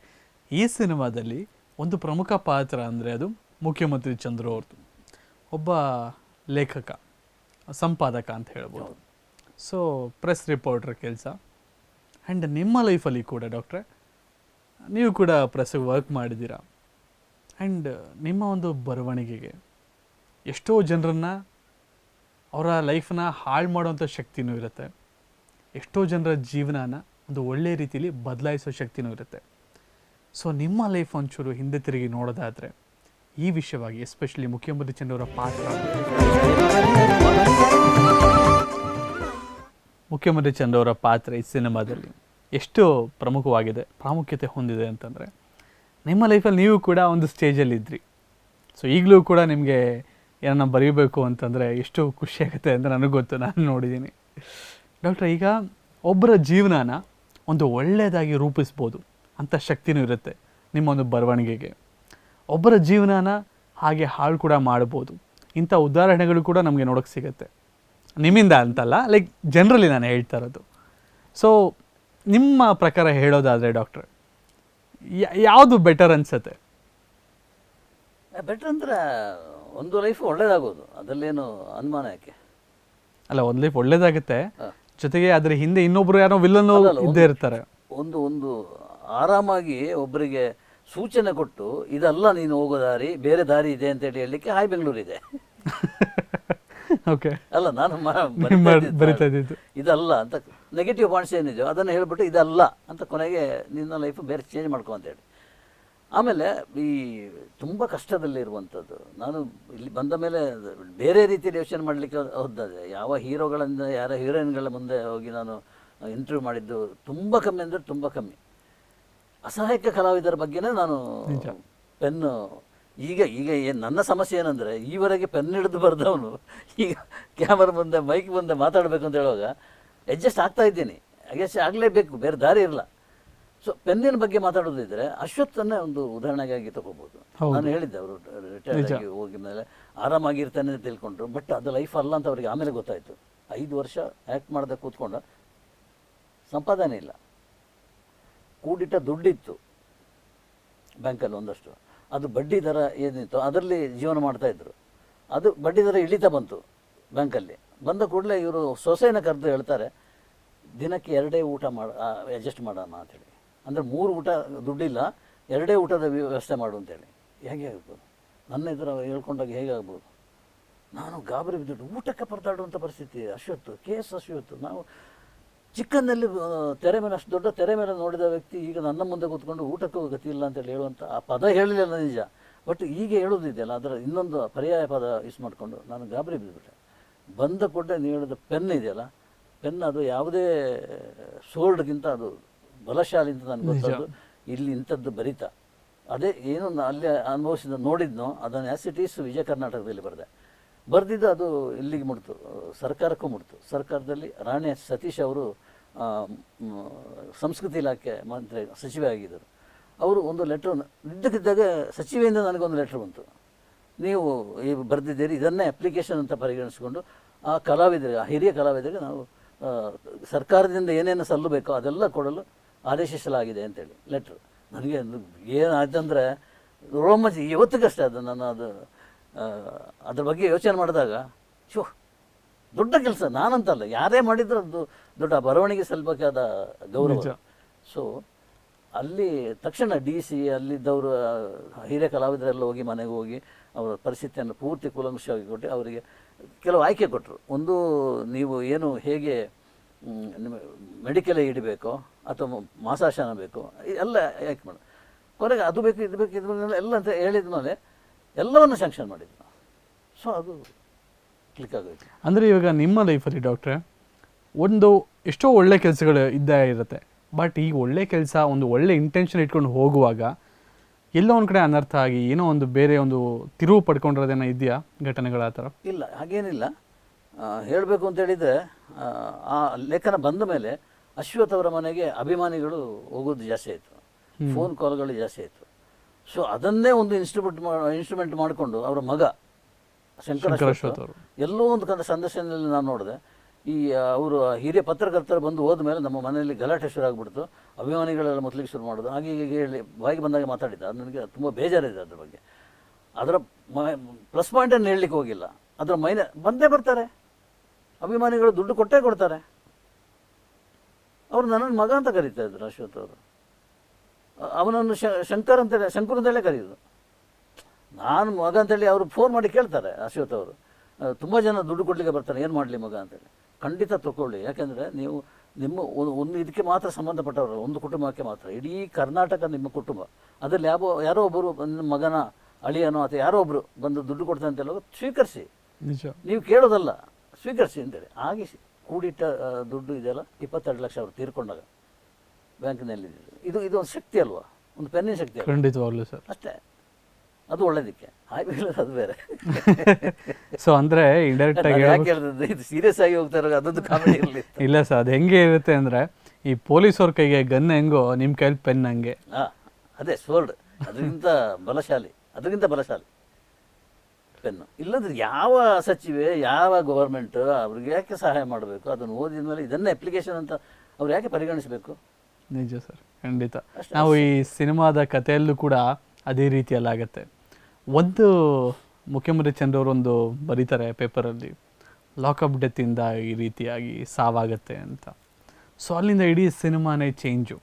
S1: ಈ ಸಿನಿಮಾದಲ್ಲಿ ಒಂದು ಪ್ರಮುಖ ಪಾತ್ರ ಅಂದರೆ ಅದು ಮುಖ್ಯಮಂತ್ರಿ ಚಂದ್ರು ಅವ್ರದ್ದು. ಒಬ್ಬ ಲೇಖಕ. ಸಂಪಾದಕ ಅಂತ ಹೇಳ್ಬೋದು. ಸೊ ಪ್ರೆಸ್ ರಿಪೋರ್ಟರ್ ಕೆಲಸ. ಆ್ಯಂಡ್ ನಿಮ್ಮ ಲೈಫಲ್ಲಿ ಕೂಡ ಡಾಕ್ಟ್ರೆ ನೀವು ಕೂಡ ಪ್ರೆಸ್ಸಿಗೆ ವರ್ಕ್ ಮಾಡಿದ್ದೀರಾ? ಆ್ಯಂಡ್ ನಿಮ್ಮ ಒಂದು ಬರವಣಿಗೆಗೆ ಎಷ್ಟೋ ಜನರನ್ನು ಅವರ ಲೈಫನ್ನ ಹಾಳು ಮಾಡುವಂಥ ಶಕ್ತಿನೂ ಇರುತ್ತೆ. ಎಷ್ಟೋ ಜನರ ಜೀವನನ ಒಂದು ಒಳ್ಳೆಯ ರೀತಿಯಲ್ಲಿ ಬದಲಾಯಿಸೋ ಶಕ್ತಿನೂ ಇರುತ್ತೆ. ಸೊ ನಿಮ್ಮ ಲೈಫ್ ಒಂಚೂರು ಹಿಂದೆ ತಿರುಗಿ ನೋಡೋದಾದರೆ ಈ ವಿಷಯವಾಗಿ ಎಸ್ಪೆಷಲಿ ಮುಖ್ಯಮಂತ್ರಿ ಚಂದ್ರವರ ಪಾತ್ರ. ಮುಖ್ಯಮಂತ್ರಿ ಚಂದ್ರ ಅವರ ಪಾತ್ರ ಈ ಸಿನಿಮಾದಲ್ಲಿ ಎಷ್ಟು ಪ್ರಮುಖವಾಗಿದೆ, ಪ್ರಾಮುಖ್ಯತೆ ಹೊಂದಿದೆ ಅಂತಂದರೆ, ನಿಮ್ಮ ಲೈಫಲ್ಲಿ ನೀವು ಕೂಡ ಒಂದು ಸ್ಟೇಜಲ್ಲಿ ಇದ್ರಿ. ಸೊ ಈಗಲೂ ಕೂಡ ನಿಮಗೆ ಏನನ್ನ ಬರೀಬೇಕು ಅಂತಂದರೆ ಎಷ್ಟು ಖುಷಿಯಾಗುತ್ತೆ ಅಂತ ನನಗೆ ಗೊತ್ತು, ನಾನು ನೋಡಿದ್ದೀನಿ ಡಾಕ್ಟ್ರೆ, ಈಗ ಒಬ್ಬರ ಜೀವನನ ಒಂದು ಒಳ್ಳೆಯದಾಗಿ ರೂಪಿಸ್ಬೋದು ಅಂಥ ಶಕ್ತಿನೂ ಇರುತ್ತೆ ನಿಮ್ಮ ಒಂದು ಬರವಣಿಗೆಗೆ. ಒಬ್ಬರ ಜೀವನನ ಹಾಗೆ ಹಾಳು ಕೂಡ ಮಾಡ್ಬೋದು. ಇಂಥ ಉದಾಹರಣೆಗಳು ಕೂಡ ನಮಗೆ ನೋಡೋಕ್ಕೆ ಸಿಗುತ್ತೆ. ನಿಮ್ಮಿಂದ ಅಂತಲ್ಲ ಲೈಕ್ ಜನರಲಿ ನಾನು ಹೇಳ್ತಾ ಇರೋದು. ಸೊ ನಿಮ್ಮ ಪ್ರಕಾರ ಹೇಳೋದಾದರೆ ಡಾಕ್ಟರ್ ಯಾವುದು ಬೆಟರ್ ಅನ್ಸುತ್ತೆ?
S2: ಬೆಟರ್ ಅಂದ್ರೆ ಒಂದು ಲೈಫ್ ಒಳ್ಳೇದಾಗೋದು ಅದರಲ್ಲೇನು ಅನುಮಾನ ಯಾಕೆ?
S1: ಅಲ್ಲ ಒಂದು ಲೈಫ್ ಒಳ್ಳೇದಾಗುತ್ತೆ. ಜೊತೆಗೆ ಅದ್ರ ಹಿಂದೆ ಇನ್ನೊಬ್ರು ಯಾರೋ ವಿಲ್ಲನ್ನು ಇದ್ದೇ ಇರ್ತಾರೆ.
S2: ಒಂದು ಒಂದು ಆರಾಮಾಗಿ ಒಬ್ಬರಿಗೆ ಸೂಚನೆ ಕೊಟ್ಟು ಇದಲ್ಲ ನೀನು ಹೋಗೋ ದಾರಿ ಬೇರೆ ದಾರಿ ಇದೆ ಅಂತ ಹೇಳಿ ಹೇಳಲಿಕ್ಕೆ ಹಾಯ್ ಬೆಂಗಳೂರು ಇದೆ.
S1: ಓಕೆ
S2: ಅಲ್ಲ ನಾನು ಬರೀತಾ
S1: ಬರಿತಾ ಇದ್ದಿದ್ದು.
S2: ಇದಲ್ಲ ಅಂತ ನೆಗೆಟಿವ್ ಪಾಯಿಂಟ್ಸ್ ಏನಿದೆಯೋ ಅದನ್ನು ಹೇಳ್ಬಿಟ್ಟು ಇದಲ್ಲ ಅಂತ ಕೊನೆಗೆ ನಿನ್ನ ಲೈಫ್ ಬೇರೆ ಚೇಂಜ್ ಮಾಡ್ಕೊ ಅಂತೇಳಿ ಆಮೇಲೆ ಈ ತುಂಬ ಕಷ್ಟದಲ್ಲಿರುವಂಥದ್ದು ನಾನು ಇಲ್ಲಿ ಬಂದ ಮೇಲೆ ಬೇರೆ ರೀತಿಯಲ್ಲಿ ಯೋಚನೆ ಮಾಡಲಿಕ್ಕೆ ಹೋದ್ದದೆ ಯಾವ ಹೀರೋಗಳಿಂದ ಯಾರ ಹೀರೋಯಿನ್ಗಳ ಮುಂದೆ ಹೋಗಿ ನಾನು ಇಂಟರ್ವ್ಯೂ ಮಾಡಿದ್ದು ತುಂಬ ಕಮ್ಮಿ ಅಂದರೆ ತುಂಬ ಕಮ್ಮಿ. ಅಸಹಾಯಕ ಕಲಾವಿದರ ಬಗ್ಗೆನೇ ನಾನು ಪೆನ್ನು ಈಗ ಈಗ ಏನು ನನ್ನ ಸಮಸ್ಯೆ ಏನಂದರೆ ಈವರೆಗೆ ಪೆನ್ ಹಿಡಿದು ಬರೆದವನು ಈಗ ಕ್ಯಾಮರಾ ಮುಂದೆ ಮೈಕ್ ಮುಂದೆ ಮಾತಾಡಬೇಕು ಅಂತ ಹೇಳುವಾಗ ಅಡ್ಜಸ್ಟ್ ಆಗ್ತಾ ಇದ್ದೀನಿ. ಅಡ್ಜಸ್ಟ್ ಆಗಲೇಬೇಕು ಬೇರೆ ದಾರಿ ಇರಲ್ಲ. ಸೊ ಪೆನ್ನಿನ ಬಗ್ಗೆ ಮಾತಾಡೋದಿದ್ರೆ ಅಶ್ವತ್ಥನ್ನೇ ಒಂದು ಉದಾಹರಣೆಗಾಗಿ ತಗೋಬೋದು.
S1: ಹೌದು.
S2: ನಾನು ಹೇಳಿದ್ದೆ ಅವರು ರಿಟೈರ್ಡ್ ಆಗಿ ಹೋಗಿ ಮೇಲೆ ಆರಾಮಾಗಿರ್ತಾನೆ ಅಂತ ತಿಳ್ಕೊಂಡ್ರು ಬಟ್ ಅದು ಲೈಫ್ ಅಲ್ಲ ಅಂತ ಅವರಿಗೆ ಆಮೇಲೆ ಗೊತ್ತಾಯಿತು. ಐದು ವರ್ಷ ಆ್ಯಕ್ಟ್ ಮಾಡ್ದೆ ಕೂತ್ಕೊಂಡ ಸಂಪಾದನೆ ಇಲ್ಲ. ಕೂಡಿಟ್ಟ ದುಡ್ಡಿತ್ತು ಬ್ಯಾಂಕಲ್ಲಿ ಒಂದಷ್ಟು. ಅದು ಬಡ್ಡಿ ದರ ಏನಿತ್ತು, ಅದರಲ್ಲಿ ಜೀವನ ಮಾಡ್ತಾಯಿದ್ರು ಅದು ಬಡ್ಡಿ ದರ ಇಳಿತಾ ಬಂತು ಬ್ಯಾಂಕಲ್ಲಿ. ಬಂದ ಕೂಡಲೇ ಇವರು ಸೊಸೆಯನ್ನು ಕರೆದು ಹೇಳ್ತಾರೆ, ದಿನಕ್ಕೆ ಎರಡೇ ಊಟ ಮಾಡ ಅಡ್ಜಸ್ಟ್ ಮಾಡೋಣ ಅಂತೇಳಿ. ಅಂದರೆ ಮೂರು ಊಟ ದುಡ್ಡಿಲ್ಲ, ಎರಡೇ ಊಟದ ವ್ಯವಸ್ಥೆ ಮಾಡು ಅಂತೇಳಿ. ಹೇಗೆ ಆಗ್ಬೋದು? ನನ್ನ ಇದರ ಹೇಳ್ಕೊಂಡಾಗ ಹೇಗೆ ಆಗ್ಬೋದು? ನಾನು ಗಾಬರಿ ಬಿದ್ದುಬಿಟ್ಟು ಊಟಕ್ಕೆ ಪರದಾಡುವಂಥ ಪರಿಸ್ಥಿತಿ, ಅಶ್ವತ್ತು ಕೆ ಎಸ್ ಅಶ್ವತ್ತು. ನಾವು ಚಿಕ್ಕಂದಲ್ಲಿ ತೆರೆ ಮೇಲೆ ಅಷ್ಟು ದೊಡ್ಡ ತೆರೆ ಮೇಲೆ ನೋಡಿದ ವ್ಯಕ್ತಿ ಈಗ ನನ್ನ ಮುಂದೆ ಕೂತ್ಕೊಂಡು ಊಟಕ್ಕೂ ಗತಿ ಇಲ್ಲ ಅಂತೇಳಿ ಹೇಳುವಂಥ ಆ ಪದ ಹೇಳಲಿಲ್ಲ ನಿಜ. ಬಟ್ ಈಗ ಹೇಳೋದಿದೆಯಲ್ಲ ಅದರ ಇನ್ನೊಂದು ಪರ್ಯಾಯ ಪದ ಯೂಸ್ ಮಾಡಿಕೊಂಡು ನಾನು ಗಾಬರಿ ಬಿದ್ದುಬಿಟ್ಟೆ. ಬಂದ ಕೊಟ್ಟೆ ನೀವು ಹೇಳಿದ ಪೆನ್ ಇದೆಯಲ್ಲ ಪೆನ್ ಅದು ಯಾವುದೇ ಸೋಲ್ಡ್ಗಿಂತ ಅದು ಬಲಶಾಲಿ ಅಂತ ನನಗೆ ಗೊತ್ತದ್ದು. ಇಲ್ಲಿ ಇಂಥದ್ದು ಬರಿತಾ. ಅದೇ ಏನು ಅಲ್ಲಿ ಅನುಭವಿಸಿದ ನೋಡಿದ್ನೋ ಅದನ್ನು ಆ್ಯಸಿಟೀಸ್ ಇಟ್ ಈಸ್ ವಿಜಯ ಕರ್ನಾಟಕದಲ್ಲಿ ಬರೆದೆ. ಬರೆದಿದ್ದು ಅದು ಇಲ್ಲಿಗೆ ಮುಡ್ತು ಸರ್ಕಾರಕ್ಕೂ ಮುಡ್ತು ಸರ್ಕಾರದಲ್ಲಿ ರಾಣೆ ಸತೀಶ್ ಅವರು ಸಂಸ್ಕೃತಿ ಇಲಾಖೆ ಮಂತ್ರಿ, ಸಚಿವೆ ಆಗಿದ್ದರು. ಅವರು ಒಂದು ಲೆಟ್ರ್ ಇದ್ದಕ್ಕಿದ್ದಾಗ ಸಚಿವೆಯಿಂದ ನನಗೊಂದು ಲೆಟ್ರ್ ಬಂತು. ನೀವು ಈ ಬರೆದಿದ್ದೀರಿ, ಇದನ್ನೇ ಅಪ್ಲಿಕೇಶನ್ ಅಂತ ಪರಿಗಣಿಸಿಕೊಂಡು ಆ ಕಲಾವಿದರಿಗೆ, ಆ ಹಿರಿಯ ಕಲಾವಿದರಿಗೆ ನಾವು ಸರ್ಕಾರದಿಂದ ಏನೇನು ಸಲ್ಲಬೇಕೋ ಅದೆಲ್ಲ ಕೊಡಲು ಆದೇಶಿಸಲಾಗಿದೆ ಅಂತೇಳಿ ಲೆಟ್ರ್ ನನಗೆ ಏನಾಯ್ತಂದರೆ, ರೋಮಾಂಚ, ಇವತ್ತಿಗಷ್ಟೇ ಅದು ನಾನು ಅದು ಅದ್ರ ಬಗ್ಗೆ ಯೋಚನೆ ಮಾಡಿದಾಗ ಶೋ ದೊಡ್ಡ ಕೆಲಸ ನಾನಂತಲ್ಲ ಯಾರೇ ಮಾಡಿದ್ರು ಅದು ದೊಡ್ಡ ಬರವಣಿಗೆ ಸಲ್ಬೇಕಾದ ಗೌರವ. ಸೊ ಅಲ್ಲಿ ತಕ್ಷಣ ಡಿ ಸಿ ಅಲ್ಲಿದ್ದವರು ಹಿರಿಯ ಕಲಾವಿದರೆಲ್ಲ ಹೋಗಿ ಮನೆಗೆ ಹೋಗಿ ಅವರ ಪರಿಸ್ಥಿತಿಯನ್ನು ಪೂರ್ತಿ ಕೂಲಂಕುಷವಾಗಿ ಕೊಟ್ಟು ಅವರಿಗೆ ಕೆಲವು ಆಯ್ಕೆ ಕೊಟ್ಟರು ಒಂದು ನೀವು ಏನು ಹೇಗೆ ನಿಮ್ಮ ಮೆಡಿಕಲ್ ಇಡಬೇಕೋ ಅಥವಾ ಮಾಸಾಶನ ಬೇಕೋ ಎಲ್ಲ ಆಯ್ಕೆ ಮಾಡಿ. ಕೊನೆಗೆ ಅದು ಬೇಕು ಇದು ಬೇಕು ಇದು ಬೇಕು ಎಲ್ಲ ಅಂತ ಹೇಳಿದ ಮೇಲೆ ಎಲ್ಲವನ್ನು ಸ್ಯಾಂಕ್ಷನ್ ಮಾಡಿದ್ದು ಸೊ ಅದು ಕ್ಲಿಕ್ ಆಗೋಯ್ತು.
S1: ಅಂದರೆ ಇವಾಗ ನಿಮ್ಮ ಲೈಫಲ್ಲಿ ಡಾಕ್ಟ್ರೆ ಒಂದು ಎಷ್ಟೋ ಒಳ್ಳೆ ಕೆಲಸಗಳು ಇದ್ದೇ ಇರುತ್ತೆ. ಬಟ್ ಈ ಒಳ್ಳೆ ಕೆಲಸ ಒಂದು ಒಳ್ಳೆ ಇಂಟೆನ್ಷನ್ ಇಟ್ಕೊಂಡು ಹೋಗುವಾಗ ಎಲ್ಲೋ ಒಂದು ಕಡೆ ಅನರ್ಥ ಆಗಿ ಏನೋ ಒಂದು ಬೇರೆ ಒಂದು ತಿರುವು ಪಡ್ಕೊಂಡಿರೋದೇನೋ ಇದೆಯಾ ಘಟನೆಗಳ ಆ ಥರ?
S2: ಇಲ್ಲ ಹಾಗೇನಿಲ್ಲ. ಹೇಳಬೇಕು ಅಂತ ಹೇಳಿದರೆ ಆ ಲೇಖನ ಬಂದ ಮೇಲೆ ಅಶ್ವಥ್ ಅವರ ಮನೆಗೆ ಅಭಿಮಾನಿಗಳು ಹೋಗೋದು ಜಾಸ್ತಿ ಆಯಿತು. ಫೋನ್ ಕಾಲ್ಗಳು ಜಾಸ್ತಿ ಆಯಿತು. ಸೊ ಅದನ್ನೇ ಒಂದು ಇನ್ಸ್ಟ್ರೂಮೆಂಟ್ ಇನ್ಸ್ಟ್ರೂಮೆಂಟ್ ಮಾಡಿಕೊಂಡು ಅವರ ಮಗ ಶಂಕರ
S1: ಅವರು.
S2: ಎಲ್ಲೋ ಒಂದು ಕಂದ ಸಂದರ್ಶನದಲ್ಲಿ ನಾನು ನೋಡಿದೆ. ಈ ಅವರು ಹಿರಿಯ ಪತ್ರಕರ್ತರು ಬಂದು ಹೋದ ಮೇಲೆ ನಮ್ಮ ಮನೆಯಲ್ಲಿ ಗಲಾಟೆ ಶುರು ಆಗ್ಬಿಡ್ತು. ಅಭಿಮಾನಿಗಳೆಲ್ಲ ಮೊದಲಿಗೆ ಶುರು ಮಾಡೋದು. ಹಾಗೆ ಹೀಗೆ ಹೇಳಿ ಬಾಯಿಗೆ ಬಂದಾಗ ಮಾತಾಡಿದ್ದ. ಅದು ನನಗೆ ತುಂಬ ಬೇಜಾರಿದೆ ಅದ್ರ ಬಗ್ಗೆ. ಅದರ ಪ್ಲಸ್ ಪಾಯಿಂಟನ್ನು ಹೇಳಲಿಕ್ಕೆ ಹೋಗಿಲ್ಲ. ಅದರ ಮೈನ ಬಂದೇ ಬರ್ತಾರೆ. ಅಭಿಮಾನಿಗಳು ದುಡ್ಡು ಕೊಟ್ಟೇ ಕೊಡ್ತಾರೆ. ಅವರು ನನ್ನ ಮಗ ಅಂತ ಕರೀತಾ ಇದ್ರು ಅಶ್ವಥ್ ಅವರು. ಅವನನ್ನು ಶಂಕರ್ ಅಂತೇಳಿ ಶಂಕರ್ ಅಂತೇಳಿ ಕರೆಯೋದು ನಾನು ಮಗ ಅಂತೇಳಿ ಅವರು ಫೋನ್ ಮಾಡಿ ಕೇಳ್ತಾರೆ ಅಶ್ವಥ್ ಅವರು. ತುಂಬ ಜನ ದುಡ್ಡು ಕೊಡಲಿಕ್ಕೆ ಬರ್ತಾರೆ ಏನು ಮಾಡಲಿ ಮಗ ಅಂತೇಳಿ. ಖಂಡಿತ ತಗೊಳ್ಳಿ ಯಾಕೆಂದರೆ ನೀವು ನಿಮ್ಮ ಒಂದು- ಇದಕ್ಕೆ ಮಾತ್ರ ಸಂಬಂಧಪಟ್ಟವರು ಒಂದು ಕುಟುಂಬಕ್ಕೆ ಮಾತ್ರ. ಇಡೀ ಕರ್ನಾಟಕ ನಿಮ್ಮ ಕುಟುಂಬ. ಅದರಲ್ಲಿ ಯಾವ ಯಾರೋ ಒಬ್ಬರು ನಿಮ್ಮ ಮಗನ ಅಳಿಯನೋ ಅಥವಾ ಯಾರೋ ಒಬ್ಬರು ಬಂದು ದುಡ್ಡು ಕೊಡ್ತಾರೆ ಅಂತ ಹೇಳುವಾಗ ಸ್ವೀಕರಿಸಿ.
S1: ನಿಜ.
S2: ನೀವು ಕೇಳೋದಲ್ಲ ಸ್ವೀಕರಿಸಿ ಅಂತೇಳಿ. ಆಗಿಸಿ ಕೂಡಿಟ್ಟ ದುಡ್ಡು ಇದೆಯಲ್ಲ ಇಪ್ಪತ್ತೆರಡು ಲಕ್ಷ ಅವರು ತೀರ್ಕೊಂಡಾಗ. ಬ್ಯಾಂಕಿನಲ್ಲಿ. ಇದು ಇದು ಒಂದು ಶಕ್ತಿ ಅಲ್ವಾ? ಒಂದು ಪೆನ್ನಿನ ಶಕ್ತಿ ಅಲ್ವಾ?
S1: ಖಂಡಿತವಾಗ್ಲೂ ಸರ್.
S2: ಅಷ್ಟೇ. ಅದು ಒಳ್ಳೇದಕ್ಕೆ. ಹಾಗೆ ಅದು ಬೇರೆ.
S1: ಸೊ ಅಂದ್ರೆ ಇಂಡೈರೆಕ್ಟ್ ಆಗಿ
S2: ಯಾಕೆ ಇದು ಸೀರಿಯಸ್ ಆಗಿ ಹೋಗ್ತಾ ಇರೋ ಅದೊಂದು ಕಾಮಿಡಿ ಇರಲಿ
S1: ಇಲ್ಲ ಸರ್ ಅದು ಹೆಂಗೆ ಇರುತ್ತೆ ಅಂದ್ರೆ ಈ ಪೊಲೀಸವ್ರ ಕೈಗೆ ಗನ್ ಹೆಂಗೋ ನಿಮ್ಮ ಕೈಲಿ ಪೆನ್ ಹಂಗೆ.
S2: ಹಾಂ ಅದೇ ಸ್ವರ್ಡ್ ಅದಕ್ಕಿಂತ ಬಲಶಾಲಿ. ಅದಕ್ಕಿಂತ ಬಲಶಾಲಿ. ಪೆನ್ನು ಇಲ್ಲಂದ್ರೆ ಯಾವ ಸಚಿವೆ ಯಾವ ಗೌರ್ಮೆಂಟ್ ಅವ್ರಿಗೆ ಯಾಕೆ ಸಹಾಯ ಮಾಡಬೇಕು? ಅದನ್ನು ಓದಿದ ಮೇಲೆ ಇದನ್ನೇ ಅಪ್ಲಿಕೇಶನ್ ಅಂತ ಅವ್ರು ಯಾಕೆ ಪರಿಗಣಿಸಬೇಕು?
S1: ನಿಜ ಸರ್ ಖಂಡಿತ. ನಾವು ಈ ಸಿನಿಮಾದ ಕಥೆಯಲ್ಲೂ ಕೂಡ ಅದೇ ರೀತಿಯಲ್ಲಾಗತ್ತೆ ಒಂದು ಮುಖ್ಯಮಂತ್ರಿ ಚಂದ್ರ ಒಂದು ಬರೀತಾರೆ ಪೇಪರಲ್ಲಿ ಲಾಕಪ್ ಡೆತ್ತಿಂದ ಈ ರೀತಿಯಾಗಿ ಸಾವಾಗತ್ತೆ ಅಂತ. ಸೊ ಅಲ್ಲಿಂದ ಇಡೀ ಸಿನಿಮಾನೇ ಚೇಂಜು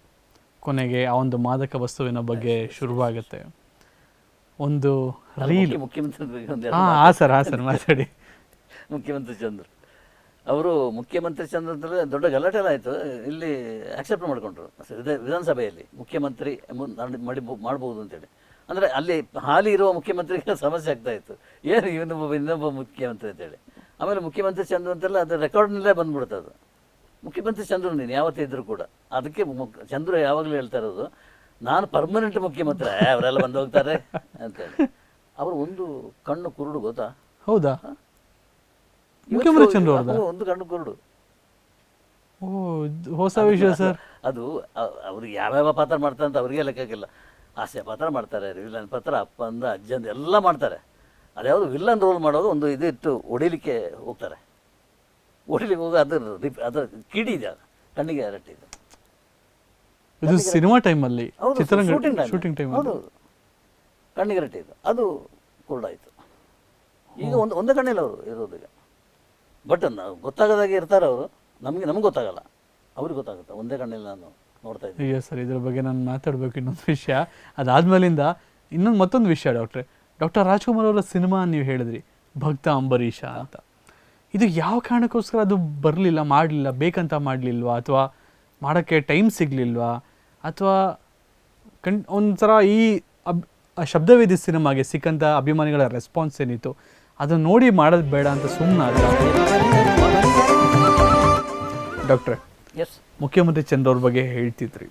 S1: ಕೊನೆಗೆ ಆ ಒಂದು ಮಾದಕ ವಸ್ತುವಿನ ಬಗ್ಗೆ ಶುರುವಾಗುತ್ತೆ. ಒಂದು ರೀಲ್
S2: ಮುಖ್ಯ- ಮುಖ್ಯಮಂತ್ರಿ
S1: ಹಾಂ ಸರ್ ಹಾಂ ಸರ್ ಮಾತಾಡಿ.
S2: ಮುಖ್ಯಮಂತ್ರಿ ಚಂದ್ರ. ಅವರು ಮುಖ್ಯಮಂತ್ರಿ ಚಂದ್ರ ದೊಡ್ಡ ಗಲಾಟೆ ಎಲ್ಲ ಆಯಿತು ಇಲ್ಲಿ ಆಕ್ಸೆಪ್ಟ್ ಮಾಡಿಕೊಂಡ್ರು. ವಿಧ- ವಿಧಾನಸಭೆಯಲ್ಲಿ ಮುಖ್ಯಮಂತ್ರಿ ಮಾಡಿ ಮಾಡ್ಬೋದು ಅಂತೇಳಿ. ಅಂದರೆ ಅಲ್ಲಿ ಹಾಲಿ ಇರುವ ಮುಖ್ಯಮಂತ್ರಿಗೆ ಸಮಸ್ಯೆ ಆಗ್ತಾ ಇತ್ತು. ಏನು ಇನ್ನೊಬ್ಬ ಇನ್ನೊಬ್ಬ ಮುಖ್ಯಮಂತ್ರಿ ಅಂತೇಳಿ. ಆಮೇಲೆ ಮುಖ್ಯಮಂತ್ರಿ ಚಂದ್ರು ಅಂತೆಲ್ಲ ಅದು ರೆಕಾರ್ಡ್ನಲ್ಲೇ ಬಂದ್ಬಿಡುತ್ತೆ ಅದು. ಮುಖ್ಯಮಂತ್ರಿ ಚಂದ್ರು ನೀನು ಯಾವತ್ತೇ ಇದ್ದರೂ ಕೂಡ. ಅದಕ್ಕೆ ಚಂದ್ರು ಯಾವಾಗಲೂ ಹೇಳ್ತಾ ಇರೋದು ನಾನು ಪರ್ಮನೆಂಟ್ ಮುಖ್ಯಮಂತ್ರಿ. ಅವರೆಲ್ಲ ಬಂದು ಹೋಗ್ತಾರೆ ಅಂತೇಳಿ. ಅವರು ಒಂದು ಕಣ್ಣು ಕುರುಡು ಗೊತ್ತಾ?
S1: ಹೌದಾ? ಮುಖ್ಯಮಂತ್ರಿ ಚಂದ್ರ ಅವ್ರದ್ದಾ?
S2: ಒಂದು ಕಣ್ಣು ಕುರುಡು
S1: ಓ ಹೊಸ ವಿಷಯ ಸರ್.
S2: ಅದು ಅವರು ಅವ್ರಿಗೆ ಯಾವ್ಯಾವ ಪಾತ್ರ ಮಾಡ್ತಾರೆ ಅಂತ ಅವ್ರಿಗೆ ಲೆಕ್ಕಕ್ಕಿಲ್ಲ ಆಸೆ ಪಾತ್ರ ಮಾಡ್ತಾರೆ ವಿಲನ್ ಪಾತ್ರ ಅಪ್ಪಂದ ಅಜ್ಜಂದ ಎಲ್ಲ ಮಾಡ್ತಾರೆ. ಅದ್ಯಾವುದು ವಿಲ್ಲನ್ ರೋಲ್ ಮಾಡೋದು ಒಂದು ಇದು ಇಟ್ಟು ಹೊಡಿಲಿಕ್ಕೆ ಹೋಗ್ತಾರೆ. ಹೊಡಿಲಿಕ್ಕೆ ಹೋಗಿ ಅದ್ರ ರಿಪ್ ಅದ್ರ ಕಿಡಿ ಇದೆ ಅದು ಕಣ್ಣಿಗೆ ರಟ್ಟಿದ್ದು
S1: ಇದು. ಸಿನಿಮಾ ಟೈಮಲ್ಲಿ ಚಿತ್ರರಂಗ
S2: ಶೂಟಿಂಗ್
S1: ಟೈಮ್
S2: ಹೌದು. ಕಣ್ಣಿಗೆ ರಟ್ಟಿದ್ದು ಅದು ಕುರುಡಾಯಿತು ಈಗ ಒಂದು ಒಂದೇ ಕಣ್ಣಿಲ್ಲ ಅವರು ಇರೋದೀಗ ಬಟ್ ಗೊತ್ತಾಗದಾಗೆ ಇರ್ತಾರೆ ಅವರು. ನಮಗೆ, ನಮ್ಗೆ ಗೊತ್ತಾಗಲ್ಲ. ಅವ್ರಿಗೆ ಗೊತ್ತಾಗುತ್ತೆ. ಒಂದೇ ಕಣ್ಣಲ್ಲಿ ನಾನು ನೋಡ್ತಾ ಇದ್ದೀನಿ.
S1: ಅಯ್ಯೋ ಸರ್, ಇದ್ರ ಬಗ್ಗೆ ನಾನು ಮಾತಾಡಬೇಕು ಇನ್ನೊಂದು ವಿಷಯ. ಅದಾದ್ಮೇಲಿಂದ ಇನ್ನೊಂದು ಮತ್ತೊಂದು ವಿಷಯ, ಡಾಕ್ಟ್ರೆ. ಡಾಕ್ಟರ್ ರಾಜ್ಕುಮಾರ್ ಅವರ ಸಿನಿಮಾ ನೀವು ಹೇಳಿದ್ರಿ, ಭಕ್ತ ಅಂಬರೀಷ ಅಂತ. ಇದು ಯಾವ ಕಾರಣಕ್ಕೋಸ್ಕರ ಅದು ಬರಲಿಲ್ಲ, ಮಾಡಲಿಲ್ಲ, ಬೇಕಂತ ಮಾಡಲಿಲ್ವಾ? ಅಥವಾ ಮಾಡೋಕ್ಕೆ ಟೈಮ್ ಸಿಗಲಿಲ್ವಾ? ಅಥವಾ ಕಣ್, ಒಂಥರ ಈ ಅಬ್ ಶಬ್ದವೇದಿ ಸಿನಿಮಾಗೆ ಸಿಕ್ಕಂಥ ಅಭಿಮಾನಿಗಳ ರೆಸ್ಪಾನ್ಸ್ ಏನಿತ್ತು? ಅದನ್ನು ನೋಡಿ ಮಾಡೋದು ಬೇಡ ಅಂತ ಸುಮ್ಮನಾದ ಡಾಕ್ಟ್ರೆ
S2: ಎಸ್
S1: ಮುಖ್ಯಮಂತ್ರಿ ಚಂದ್ರವ್ರ ಬಗ್ಗೆ ಹೇಳ್ತಿದ್ರಿ.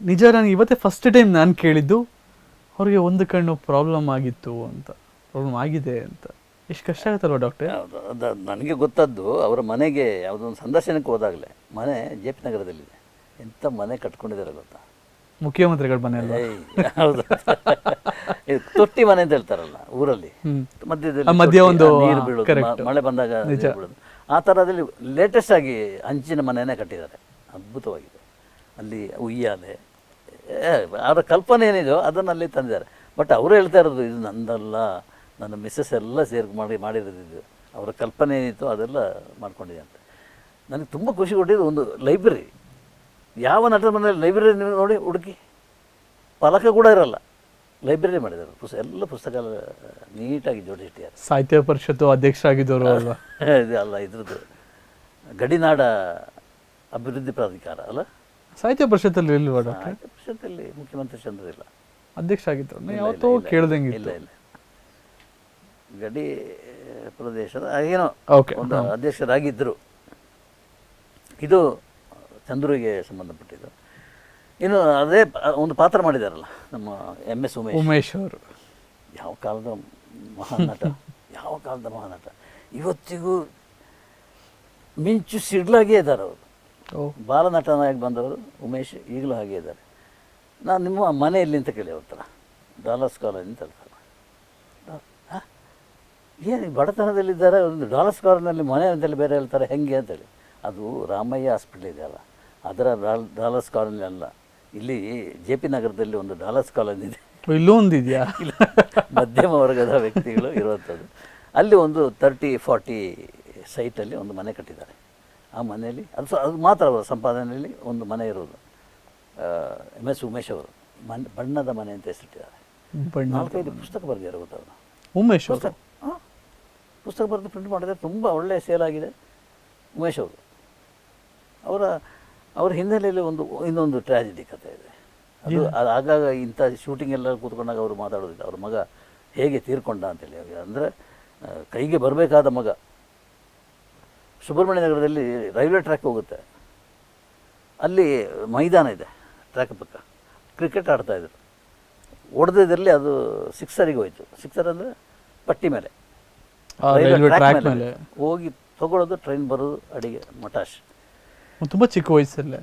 S1: ನಿಜ ನಾನು ಇವತ್ತೇ ಫಸ್ಟ್ ಟೈಮ್ ನಾನು ಕೇಳಿದ್ದು ಅವ್ರಿಗೆ ಒಂದು ಕಣ್ಣು ಪ್ರಾಬ್ಲಮ್ ಆಗಿತ್ತು ಅಂತ ಪ್ರಾಬ್ಲಮ್ ಆಗಿದೆ ಅಂತ. ಎಷ್ಟು ಕಷ್ಟ ಆಗುತ್ತಲ್ವ ಡಾಕ್ಟ್ರೆ?
S2: ನನಗೆ ಗೊತ್ತದ್ದು ಅವರ ಮನೆಗೆ ಯಾವುದೋ ಒಂದು ಸಂದರ್ಶನಕ್ಕೆ ಹೋದಾಗಲೇ ಮನೆ ಜೆ ಪಿ ನಗರದಲ್ಲಿದೆ. ಎಂಥ ಮನೆ ಕಟ್ಕೊಂಡಿದ್ದಾರೆ ಗೊತ್ತಾ?
S1: ಮುಖ್ಯಮಂತ್ರಿಗಳ ಮನೆ ಅಲ್ವಾ?
S2: ಹೌದು. ಇದು ತೊಟ್ಟಿ ಮನೆ ಅಂತ ಹೇಳ್ತಾರಲ್ಲ ಊರಲ್ಲಿ? ಮಧ್ಯದಲ್ಲಿ
S1: ಮಧ್ಯ ಒಂದು,
S2: ನೀರು ಬೀಳೋದು ಮಳೆ ಬಂದಾಗ ನೀರು ಬೀಳೋದು. ಆ ಥರದಲ್ಲಿ ಲೇಟೆಸ್ಟ್ ಆಗಿ ಹಂಚಿನ ಮನೆಯೇ ಕಟ್ಟಿದ್ದಾರೆ. ಅದ್ಭುತವಾಗಿದೆ. ಅಲ್ಲಿ ಉಯ್ಯಾಲೆ ಅವರ ಕಲ್ಪನೆ ಏನಿದೆಯೋ ಅದನ್ನು ಅಲ್ಲಿ ತಂದಿದ್ದಾರೆ. ಬಟ್ ಅವರು ಹೇಳ್ತಾ ಇರೋದು ಇದು ನಂದಲ್ಲ ನನ್ನ ಮಿಸ್ಸಸ್ ಎಲ್ಲ ಸೇರಿ ಮಾಡಿ ಮಾಡಿರೋದು ಇದು. ಅವರ ಕಲ್ಪನೆ ಏನಿತ್ತು ಅದೆಲ್ಲ ಮಾಡ್ಕೊಂಡಿದೆ ಅಂತ. ನನಗೆ ತುಂಬ ಖುಷಿ ಕೊಟ್ಟಿದ್ದು ಒಂದು ಲೈಬ್ರರಿ ಯಾವ ನಟರ ಮನೆಯಲ್ಲಿ ಲೈಬ್ರರಿ ನೀವು ನೋಡಿ ಹುಡುಕಿ. ಫಲಕ ಕೂಡ ಇರಲ್ಲ. ಲೈಬ್ರರಿ ಮಾಡಿದ್ದಾರೆ. ಪುಸ್ತಕ ಎಲ್ಲ ಪುಸ್ತಕ ನೀಟಾಗಿ ಜೋಡಿಸಿಟ್ಟಿದ್ದಾರೆ
S1: ಸಾಹಿತ್ಯ ಪರಿಷತ್ತು ಅಧ್ಯಕ್ಷರಾಗಿದ್ದವರು ಅಲ್ವಾ?
S2: ಇದು ಅಲ್ಲ ಇದ್ರದ್ದು ಗಡಿನಾಡ ಅಭಿವೃದ್ಧಿ ಪ್ರಾಧಿಕಾರ ಅಲ್ಲ?
S1: ಸಾಹಿತ್ಯ ಪರಿಷತ್ತಲ್ಲಿ ಇಲ್ವಾ ಡಾಕ್ಟರ್?
S2: ಸಾಹಿತ್ಯ ಪರಿಷತ್ತಲ್ಲಿ ಮುಖ್ಯಮಂತ್ರಿ ಚಂದ್ರ ಇಲ್ಲ.
S1: ಅಧ್ಯಕ್ಷ ಆಗಿದ್ರು
S2: ಯಾವತ್ತೂ
S1: ಯಾವತ್ತೋ
S2: ಇಲ್ಲ, ಇಲ್ಲ,
S1: ಕೇಳ್ದಂಗೆ
S2: ಇಲ್ಲ ಇಲ್ಲ. ಗಡಿ ಪ್ರದೇಶದ ಏನೋ
S1: ಓಕೆ
S2: ಒಂದು ಅಧ್ಯಕ್ಷರಾಗಿದ್ದರು. ಇದು ಚಂದ್ರುಗೆ ಸಂಬಂಧಪಟ್ಟಿದ್ದು. ಇನ್ನು ಅದೇ ಒಂದು ಪಾತ್ರ ಮಾಡಿದಾರಲ್ಲ ನಮ್ಮ ಎಂ ಎಸ್ ಉಮೇಶ್.
S1: ಉಮೇಶ್ ಅವರು.
S2: ಯಾವ ಕಾಲದ ಮಹಾನಟ ಯಾವ ಕಾಲದ ಮಹಾನಟ ಇವತ್ತಿಗೂ ಮಿಂಚು ಸಿಡ್ಲಾಗೇ ಇದ್ದಾರೆ ಅವರು. ಬಾಲನಟನಾಗಿ ಬಂದವರು ಉಮೇಶ್ ಈಗಲೂ ಹಾಗೆ ಇದ್ದಾರೆ. ನಾನು ನಿಮ್ಮ ಮನೆಯಲ್ಲಿ ಅಂತ ಕೇಳಿ ಅವ್ರ ಹತ್ರ. ಡಾಲರ್ಸ್ ಕಾಲೋನಿ ಅಂತ ಹೇಳ್ತಾರೆ. ಏನು ಬಡತನದಲ್ಲಿದ್ದಾರೆ? ಒಂದು ಡಾಲರ್ಸ್ ಕಾಲೋನಿಯಲ್ಲಿ ಮನೆ ಅಂತೇಳಿ ಬೇರೆ ಹೇಳ್ತಾರೆ ಹೆಂಗೆ ಅಂತೇಳಿ. ಅದು ರಾಮಯ್ಯ ಹಾಸ್ಪಿಟ್ಲ್ ಇದೆಯಲ್ಲ. ಅದರ ಡಾಲ್ ಡಾಲರ್ಸ್ ಕಾಲೋನಿ ಅಲ್ಲ. ಇಲ್ಲಿ ಜೆ ಪಿ ನಗರದಲ್ಲಿ ಒಂದು ಡಾಲರ್ಸ್ ಕಾಲೋನಿ ಇದೆ.
S1: ಇಲ್ಲೂ ಒಂದಿದೆಯಾ
S2: ಇಲ್ಲ ಮಧ್ಯಮ ವರ್ಗದ ವ್ಯಕ್ತಿಗಳು ಇರುವಂಥದ್ದು. ಅಲ್ಲಿ ಒಂದು ತರ್ಟಿ ಫಾರ್ಟಿ ಸೈಟಲ್ಲಿ ಒಂದು ಮನೆ ಕಟ್ಟಿದ್ದಾರೆ. ಆ ಮನೆಯಲ್ಲಿ ಅದು ಸಹ ಅದು ಮಾತ್ರ ಅವರ ಸಂಪಾದನೆಯಲ್ಲಿ ಒಂದು ಮನೆ ಇರೋದು. ಎಂ ಎಸ್ ಉಮೇಶ್ ಅವರು. ಮನ್ ಬಣ್ಣದ ಮನೆ ಅಂತ ಹೆಸರಿಟ್ಟಿದ್ದಾರೆ. ನಾಲ್ಕೈದು ಪುಸ್ತಕ ಬರೆದಿದ್ದಾರೆ ಗೊತ್ತಾ ಅವರು?
S1: ಉಮೇಶ್ ಅವರು?
S2: ಪುಸ್ತಕ ಬರೆದು ಪ್ರಿಂಟ್ ಮಾಡಿದರೆ ತುಂಬ ಒಳ್ಳೆಯ ಸೇಲ್ ಆಗಿದೆ ಉಮೇಶ್ ಅವರು. ಅವರ ಅವರ ಹಿನ್ನೆಲೆಯಲ್ಲಿ ಒಂದು ಇನ್ನೊಂದು ಟ್ರಾಜಿಡಿ ಕಥೆ ಇದೆ. ಅದು ಅದು ಆಗಾಗ ಇಂಥ ಶೂಟಿಂಗ್ ಎಲ್ಲ ಕೂತ್ಕೊಂಡಾಗ ಅವರು ಮಾತಾಡೋದಿಲ್ಲ. ಅವ್ರ ಮಗ ಹೇಗೆ ತೀರ್ಕೊಂಡ ಅಂತೇಳಿ ಅಂದರೆ ಕೈಗೆ ಬರಬೇಕಾದ ಮಗ. ಸುಬ್ರಹ್ಮಣ್ಯ ನಗರದಲ್ಲಿ ರೈಲ್ವೆ ಟ್ರ್ಯಾಕ್ ಹೋಗುತ್ತೆ. ಅಲ್ಲಿ ಮೈದಾನ ಇದೆ ಟ್ರ್ಯಾಕ್ ಪಕ್ಕ. ಕ್ರಿಕೆಟ್ ಆಡ್ತಾಯಿದ್ರು ಹೊಡೆದಿದ್ರಲ್ಲಿ ಅದು ಸಿಕ್ಸರಿಗೆ ಹೋಯ್ತು. ಸಿಕ್ಸರ್ ಅಂದರೆ ಪಟ್ಟಿ ಮೇಲೆ. ರೈಲ್ವೆ
S1: ಟ್ರ್ಯಾಕ್
S2: ಮೇಲೆ. ಹೋಗಿ ತಗೊಳ್ಳೋದು ಟ್ರೈನ್ ಬರೋದು ಅಡಿಗೆ ಮಟಾಶ್.
S1: ತುಂಬಾ ಚಿಕ್ಕ ವಯಸ್ಸಲ್ಲೇ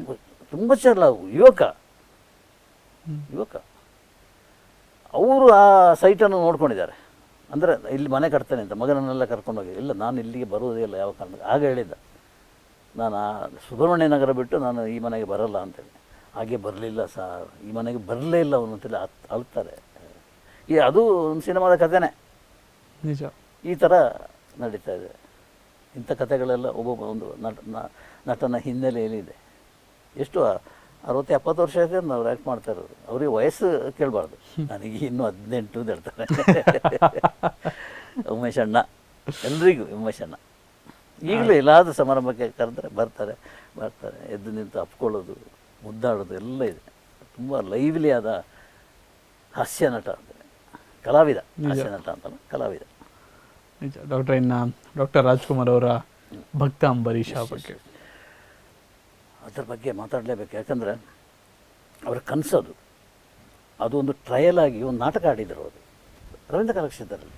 S2: ತುಂಬ ಚೆಲ್ಲ ಯುವಕ ಯುವಕ ಅವರು ಆ ಸೈಟನ್ನು ನೋಡ್ಕೊಂಡಿದ್ದಾರೆ. ಅಂದರೆ ಇಲ್ಲಿ ಮನೆ ಕಟ್ತೇನೆ ಅಂತ ಮಗನನ್ನೆಲ್ಲ ಕರ್ಕೊಂಡೋಗಿ ಇಲ್ಲ ನಾನು ಇಲ್ಲಿಗೆ ಬರುವುದೇ ಇಲ್ಲ ಯಾವ ಕಾರಣ ಆಗ ಹೇಳಿದ್ದ. ನಾನು ಆ ಸುಬ್ರಹ್ಮಣ್ಯ ನಗರ ಬಿಟ್ಟು ನಾನು ಈ ಮನೆಗೆ ಬರಲ್ಲ ಅಂತೇಳಿ. ಹಾಗೆ ಬರಲಿಲ್ಲ ಸಾರ್ ಈ ಮನೆಗೆ ಬರಲೇ ಇಲ್ಲ ಅವನು ಅಂತೇಳಿ ಅತ್ ಅಳ್ತಾರೆ. ಈ ಅದು ಒಂದು ಸಿನಿಮಾದ ಕಥೆನೇ
S1: ನಿಜ.
S2: ಈ ಥರ ನಡೀತಾ ಇದೆ. ಇಂಥ ಕಥೆಗಳೆಲ್ಲ ಒಬ್ಬೊಬ್ಬ ಒಂದು ನಟ ನ- ನಟನ ಏನಿದೆ? ಎಷ್ಟು ಅರವತ್ತು ಎಪ್ಪತ್ತು ವರ್ಷ ಆಯ್ತು ನಾವು ಆ್ಯಕ್ಟ್ ಮಾಡ್ತಾ ಇರೋದು. ಅವ್ರಿಗೆ ವಯಸ್ಸು ಕೇಳಬಾರ್ದು. ನನಗೆ ಇನ್ನೂ ಹದಿನೆಂಟು ಅಂತ ಹೇಳ್ತಾರೆ. ಉಮೇಶ್ ಅಣ್ಣ. ಎಲ್ರಿಗೂ ಉಮೇಶ್ ಅಣ್ಣ. ಈಗಲೂ ಎಲ್ಲಾದರೂ ಸಮಾರಂಭಕ್ಕೆ ಕರೆದ್ರೆ ಬರ್ತಾರೆ ಬರ್ತಾರೆ. ಎದ್ದು ನಿಂತು ಅಪ್ಕೊಳ್ಳೋದು ಮುದ್ದಾಡೋದು ಎಲ್ಲ ಇದೆ. ತುಂಬ ಲೈವ್ಲಿ ಆದ ಹಾಸ್ಯ ನಟ ಅಂದರೆ ಕಲಾವಿದ ಹಾಸ್ಯ ನಟ ಅಂತಲ್ಲ ಕಲಾವಿದ.
S1: ನಿಜ. ಡಾಕ್ಟರ್ ಇನ್ನು ಡಾಕ್ಟರ್ ರಾಜ್ಕುಮಾರ್ ಅವರ ಭಕ್ತ ಅಂಬರೀಷ ಬಗ್ಗೆ.
S2: ಅದ್ರ ಬಗ್ಗೆ ಮಾತಾಡಲೇಬೇಕು. ಯಾಕಂದರೆ ಅವ್ರ ಕನಸದು. ಅದು ಒಂದು ಟ್ರಯಲ್ ಆಗಿ ಒಂದು ನಾಟಕ ಆಡಿದರು ಅವರು. ರವೀಂದ್ರ ಕಲಾಕ್ಷೇತ್ರದಲ್ಲಿ.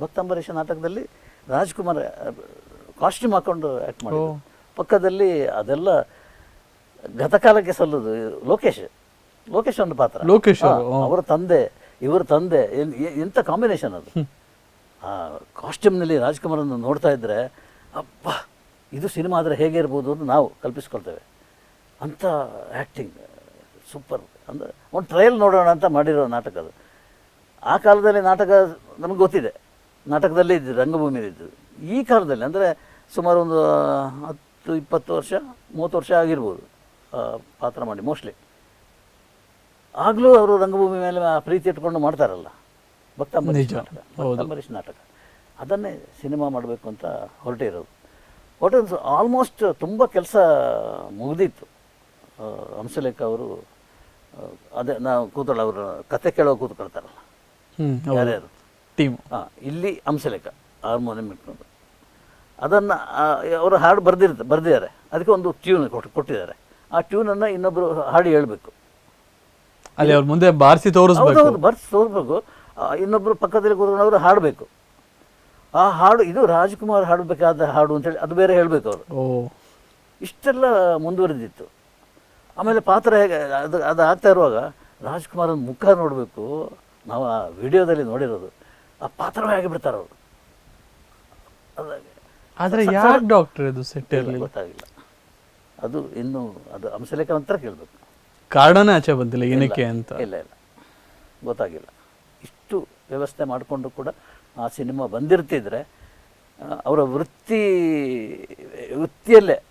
S2: ಭಕ್ತಾಂಬರೀಷ ನಾಟಕದಲ್ಲಿ ರಾಜ್ಕುಮಾರ್ ಕಾಸ್ಟ್ಯೂಮ್ ಹಾಕೊಂಡು ಆ್ಯಕ್ಟ್ ಮಾಡಿದ್ರು. ಪಕ್ಕದಲ್ಲಿ ಅದೆಲ್ಲ ಗತಕಾಲಕ್ಕೆ ಸಲ್ಲುದು ಲೋಕೇಶ್. ಲೋಕೇಶ್ ಒಂದು ಪಾತ್ರ.
S1: ಲೋಕೇಶ್ ಅವರು,
S2: ತಂದೆ ಇವರ ತಂದೆ ಎಂಥ ಕಾಂಬಿನೇಷನ್ ಅದು. ಆ ಕಾಸ್ಟ್ಯೂಮ್ನಲ್ಲಿ ರಾಜ್ಕುಮಾರನ್ನು ನೋಡ್ತಾ ಇದ್ದರೆ ಅಪ್ಪ ಇದು ಸಿನಿಮಾ ಆದರೆ ಹೇಗೆ ಇರ್ಬೋದು ಅಂತ ನಾವು ಕಲ್ಪಿಸ್ಕೊಳ್ತೇವೆ. ಅಂಥ ಆ್ಯಕ್ಟಿಂಗ್ ಸೂಪರ್ ಅಂದರೆ ಒಂದು ಟ್ರಯಲ್ ನೋಡೋಣ ಅಂತ ಮಾಡಿರೋ ನಾಟಕ ಅದು. ಆ ಕಾಲದಲ್ಲಿ ನಾಟಕ ನಮಗೆ ಗೊತ್ತಿದೆ. ನಾಟಕದಲ್ಲೇ ಇದ್ದಿದ್ದು ರಂಗಭೂಮಿಯಲ್ಲಿ ಇದ್ದು ಈ ಕಾಲದಲ್ಲಿ ಅಂದರೆ ಸುಮಾರು ಒಂದು ಹತ್ತು ಇಪ್ಪತ್ತು ವರ್ಷ ಮೂವತ್ತು ವರ್ಷ ಆಗಿರ್ಬೋದು ಪಾತ್ರ ಮಾಡಿ ಮೋಸ್ಟ್ಲಿ ಆಗಲೂ ಅವರು ರಂಗಭೂಮಿ ಮೇಲೆ ಆ ಪ್ರೀತಿ ಇಟ್ಕೊಂಡು ಮಾಡ್ತಾರಲ್ಲ. ಭಕ್ತಾಂಬರೀಶ್
S1: ನಿಜ,
S2: ನಾಟಕ ಅದನ್ನೇ ಸಿನಿಮಾ ಮಾಡಬೇಕು ಅಂತ ಹೊರಟಿರೋದು. ಹೊರಟು ಆಲ್ಮೋಸ್ಟ್ ತುಂಬ ಕೆಲಸ ಮುಗಿದಿತ್ತು. ಹಂಸಲೇಖ ಅವರು ಅದೇ ನಾವು ಕೂತ್ಕೊಳ್ಳೋ ಅವರು ಕತೆ ಕೇಳೋ ಕೂತ್ಕೊಳ್ತಾರಲ್ಲ.
S1: ಹ್ಮ್
S2: ಯಾರ್ಯಾರು?
S1: ಟೀಮ್
S2: ಹಾಂ ಇಲ್ಲಿ ಹಂಸಲೇಖ ಹಾರ್ಮೋನಿಯಂ ಇಟ್ಕೊಂಡು ಅದನ್ನು ಅವರು ಹಾಡು ಬರೆದಿರ್ತ ಬರೆದಿದ್ದಾರೆ. ಅದಕ್ಕೆ ಒಂದು ಟ್ಯೂನ್ ಕೊಟ್ಟು ಕೊಟ್ಟಿದ್ದಾರೆ. ಆ ಟ್ಯೂನನ್ನು ಇನ್ನೊಬ್ಬರು ಹಾಡಿ ಹೇಳಬೇಕು.
S1: ಅಲ್ಲಿ ಅವ್ರ ಮುಂದೆ ಬಾರಿಸಿ ತೋರಿಸ್ಬೇಕು.
S2: ಹೌದು ಬರ್ಸಿ ತೋರಿಸ್ಬೇಕು. ಇನ್ನೊಬ್ಬರು ಪಕ್ಕದಲ್ಲಿ ಕೂತ್ಕೊಂಡವರು ಹಾಡಬೇಕು. ಆ ಹಾಡು ಇದು ರಾಜ್ಕುಮಾರ್ ಹಾಡಬೇಕಾದ ಹಾಡು ಅಂತೇಳಿ ಅದು ಬೇರೆ ಹೇಳಬೇಕು ಅವರು. ಇಷ್ಟೆಲ್ಲ ಮುಂದುವರೆದಿತ್ತು. ಆಮೇಲೆ ಪಾತ್ರ ಹೇಗೆ ಅದು ಅದು ಆಗ್ತಾ ಇರುವಾಗ ರಾಜ್ಕುಮಾರನ ಮುಖ ನೋಡಬೇಕು. ನಾವು ಆ ವಿಡಿಯೋದಲ್ಲಿ ನೋಡಿರೋದು. ಆ ಪಾತ್ರವೇ ಆಗಿಬಿಡ್ತಾರೆ ಅವರು.
S1: ಆದರೆ ಯಾರು ಡಾಕ್ಟರ್ ಇದು ಸೆಟ್
S2: ಇಲ್ಲ,
S1: ಇರಲಿಲ್ಲ
S2: ಗೊತ್ತಾಗಿಲ್ಲ. ಅದು ಇನ್ನು ಅದು ಅಂಶಲೇಖ ಅಂತ ಕೇಳಬೇಕು.
S1: ಕಾರಣನೇ ಆಚೆ ಬಂದಿಲ್ಲ ಏನಕ್ಕೆ ಅಂತ?
S2: ಇಲ್ಲ ಇಲ್ಲ. ಗೊತ್ತಾಗಿಲ್ಲ. ಇಷ್ಟು ವ್ಯವಸ್ಥೆ ಮಾಡಿಕೊಂಡು ಕೂಡ ಆ ಸಿನಿಮಾ ಬಂದಿರ್ತಿದ್ರೆ ಅವರ ವೃತ್ತಿ ವೃತ್ತಿಯಲ್ಲೇ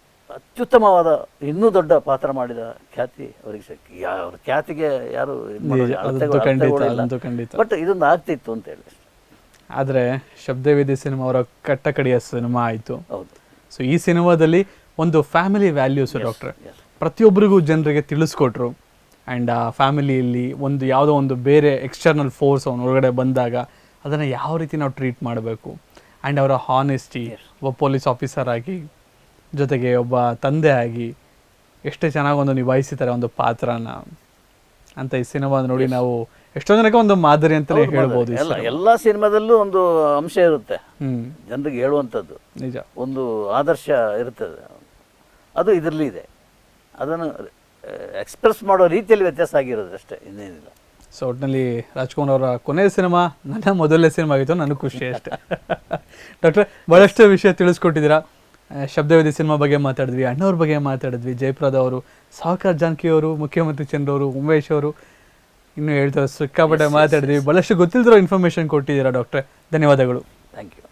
S2: ಅತ್ಯುತ್ತಮವಾದ ಇನ್ನೂ ದೊಡ್ಡ ಪಾತ್ರ ಮಾಡಿದ ಖ್ಯಾತಿ ಅವರಿಗೆ ಸಿಕ್ಕಿ ಅವ್ರ ಖ್ಯಾತಿಗೆ ಯಾರು. ಬಟ್ ಇದೊಂದು ಆಗ್ತಿತ್ತು ಅಂತ ಹೇಳಿ.
S1: ಆದ್ರೆ ಶಬ್ದವೇದಿ ಸಿನಿಮಾ ಅವರ ಕಟ್ಟಕಡೆಯ ಸಿನಿಮಾ ಆಯ್ತು.
S2: ಹೌದು.
S1: ಸೊ ಈ ಸಿನಿಮಾದಲ್ಲಿ ಒಂದು ಫ್ಯಾಮಿಲಿ ವ್ಯಾಲ್ಯೂಸ್ ಡಾಕ್ಟರ್. ಪ್ರತಿಯೊಬ್ಬರಿಗೂ ಜನರಿಗೆ ತಿಳಿಸ್ಕೊಟ್ರು. ಆ್ಯಂಡ್ ಆ ಫ್ಯಾಮಿಲಿಯಲ್ಲಿ ಒಂದು ಯಾವುದೋ ಒಂದು ಬೇರೆ ಎಕ್ಸ್ಟರ್ನಲ್ ಫೋರ್ಸ್ ಅವನ ಒಳಗಡೆ ಬಂದಾಗ ಅದನ್ನು ಯಾವ ರೀತಿ ನಾವು ಟ್ರೀಟ್ ಮಾಡಬೇಕು? ಆ್ಯಂಡ್ ಅವರ ಹಾನೆಸ್ಟಿ ಒಬ್ಬ ಪೊಲೀಸ್ ಆಫೀಸರ್ ಆಗಿ ಜೊತೆಗೆ ಒಬ್ಬ ತಂದೆ ಆಗಿ ಎಷ್ಟು ಚೆನ್ನಾಗಿ ಒಂದು ನಿಭಾಯಿಸಿದ್ದಾರೆ ಒಂದು ಪಾತ್ರನ ಅಂತ ಈ ಸಿನಿಮಾ ನೋಡಿ ನಾವು ಎಷ್ಟೋ ಜನಕ್ಕೆ ಒಂದು ಮಾದರಿ ಅಂತಲೇ ಹೇಳ್ಬೋದು
S2: ಎಲ್ಲ. ಎಲ್ಲ ಸಿನಿಮಾದಲ್ಲೂ ಒಂದು ಅಂಶ ಇರುತ್ತೆ. ಜನರಿಗೆ ಹೇಳುವಂಥದ್ದು.
S1: ನಿಜ.
S2: ಒಂದು ಆದರ್ಶ ಇರುತ್ತದೆ ಅದು ಇದರಲ್ಲಿ ಇದೆ. ಅದನ್ನು ಎಕ್ಸ್ಪ್ರೆಸ್ ಮಾಡೋ ರೀತಿಯಲ್ಲಿ ವ್ಯತ್ಯಾಸ ಆಗಿರೋದು ಅಷ್ಟೇ ಇನ್ನೇನಿಲ್ಲ.
S1: ಸೊ ಒಟ್ಟಿನಲ್ಲಿ ರಾಜ್ಕುಮಾರ್ ಅವರ ಕೊನೆಯ ಸಿನಿಮಾ ನನ್ನ ಮೊದಲನೇ ಸಿನಿಮಾ ಆಗಿತ್ತು ನನಗೆ ಖುಷಿ ಅಷ್ಟೇ. ಡಾಕ್ಟ್ರೆ ಬಹಳಷ್ಟು ವಿಷಯ ತಿಳಿಸ್ಕೊಟ್ಟಿದ್ದೀರಾ. ಶಬ್ದವೇದಿ ಸಿನಿಮಾ ಬಗ್ಗೆ ಮಾತಾಡಿದ್ವಿ ಅಣ್ಣವ್ರ ಬಗ್ಗೆ ಮಾತಾಡಿದ್ವಿ ಜಯಪ್ರದ ಅವರು ಸಾವುಕಾರ್ ಜಾನಕಿ ಅವರು ಮುಖ್ಯಮಂತ್ರಿ ಚಂದ್ರ ಅವರು ಉಮೇಶ್ ಅವರು ಇನ್ನು ಹೇಳ್ತಾರೆ ಸಿಕ್ಕಾಪಟ್ಟೆ ಮಾತಾಡಿದ್ವಿ. ಬಹಳಷ್ಟು ಗೊತ್ತಿಲ್ದಿರೋ ಇನ್ಫಾರ್ಮೇಶನ್ ಕೊಟ್ಟಿದ್ದೀರಾ ಡಾಕ್ಟ್ರೆ ಧನ್ಯವಾದಗಳು.
S2: ಥ್ಯಾಂಕ್ ಯು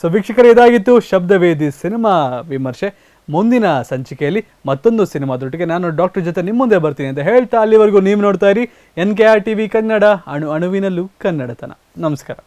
S1: ಸೊ ವೀಕ್ಷಕರೇ ಇದಾಗಿತ್ತು ಶಬ್ದವೇದಿ ಸಿನಿಮಾ ವಿಮರ್ಶೆ. ಮುಂದಿನ ಸಂಚಿಕೆಯಲ್ಲಿ ಮತ್ತೊಂದು ಸಿನಿಮಾದೊಟ್ಟಿಗೆ ನಾನು ಡಾಕ್ಟರ್ ಜೊತೆ ನಿಮ್ಮ ಮುಂದೆ ಬರ್ತೀನಿ ಅಂತ ಹೇಳ್ತಾ ಅಲ್ಲಿವರೆಗೂ ನೀವು ನೋಡ್ತಾ ಇರಿ. N K R T V Kannada ಅಣು ಅಣುವಿನಲ್ಲೂ ಕನ್ನಡತನ. ನಮಸ್ಕಾರ.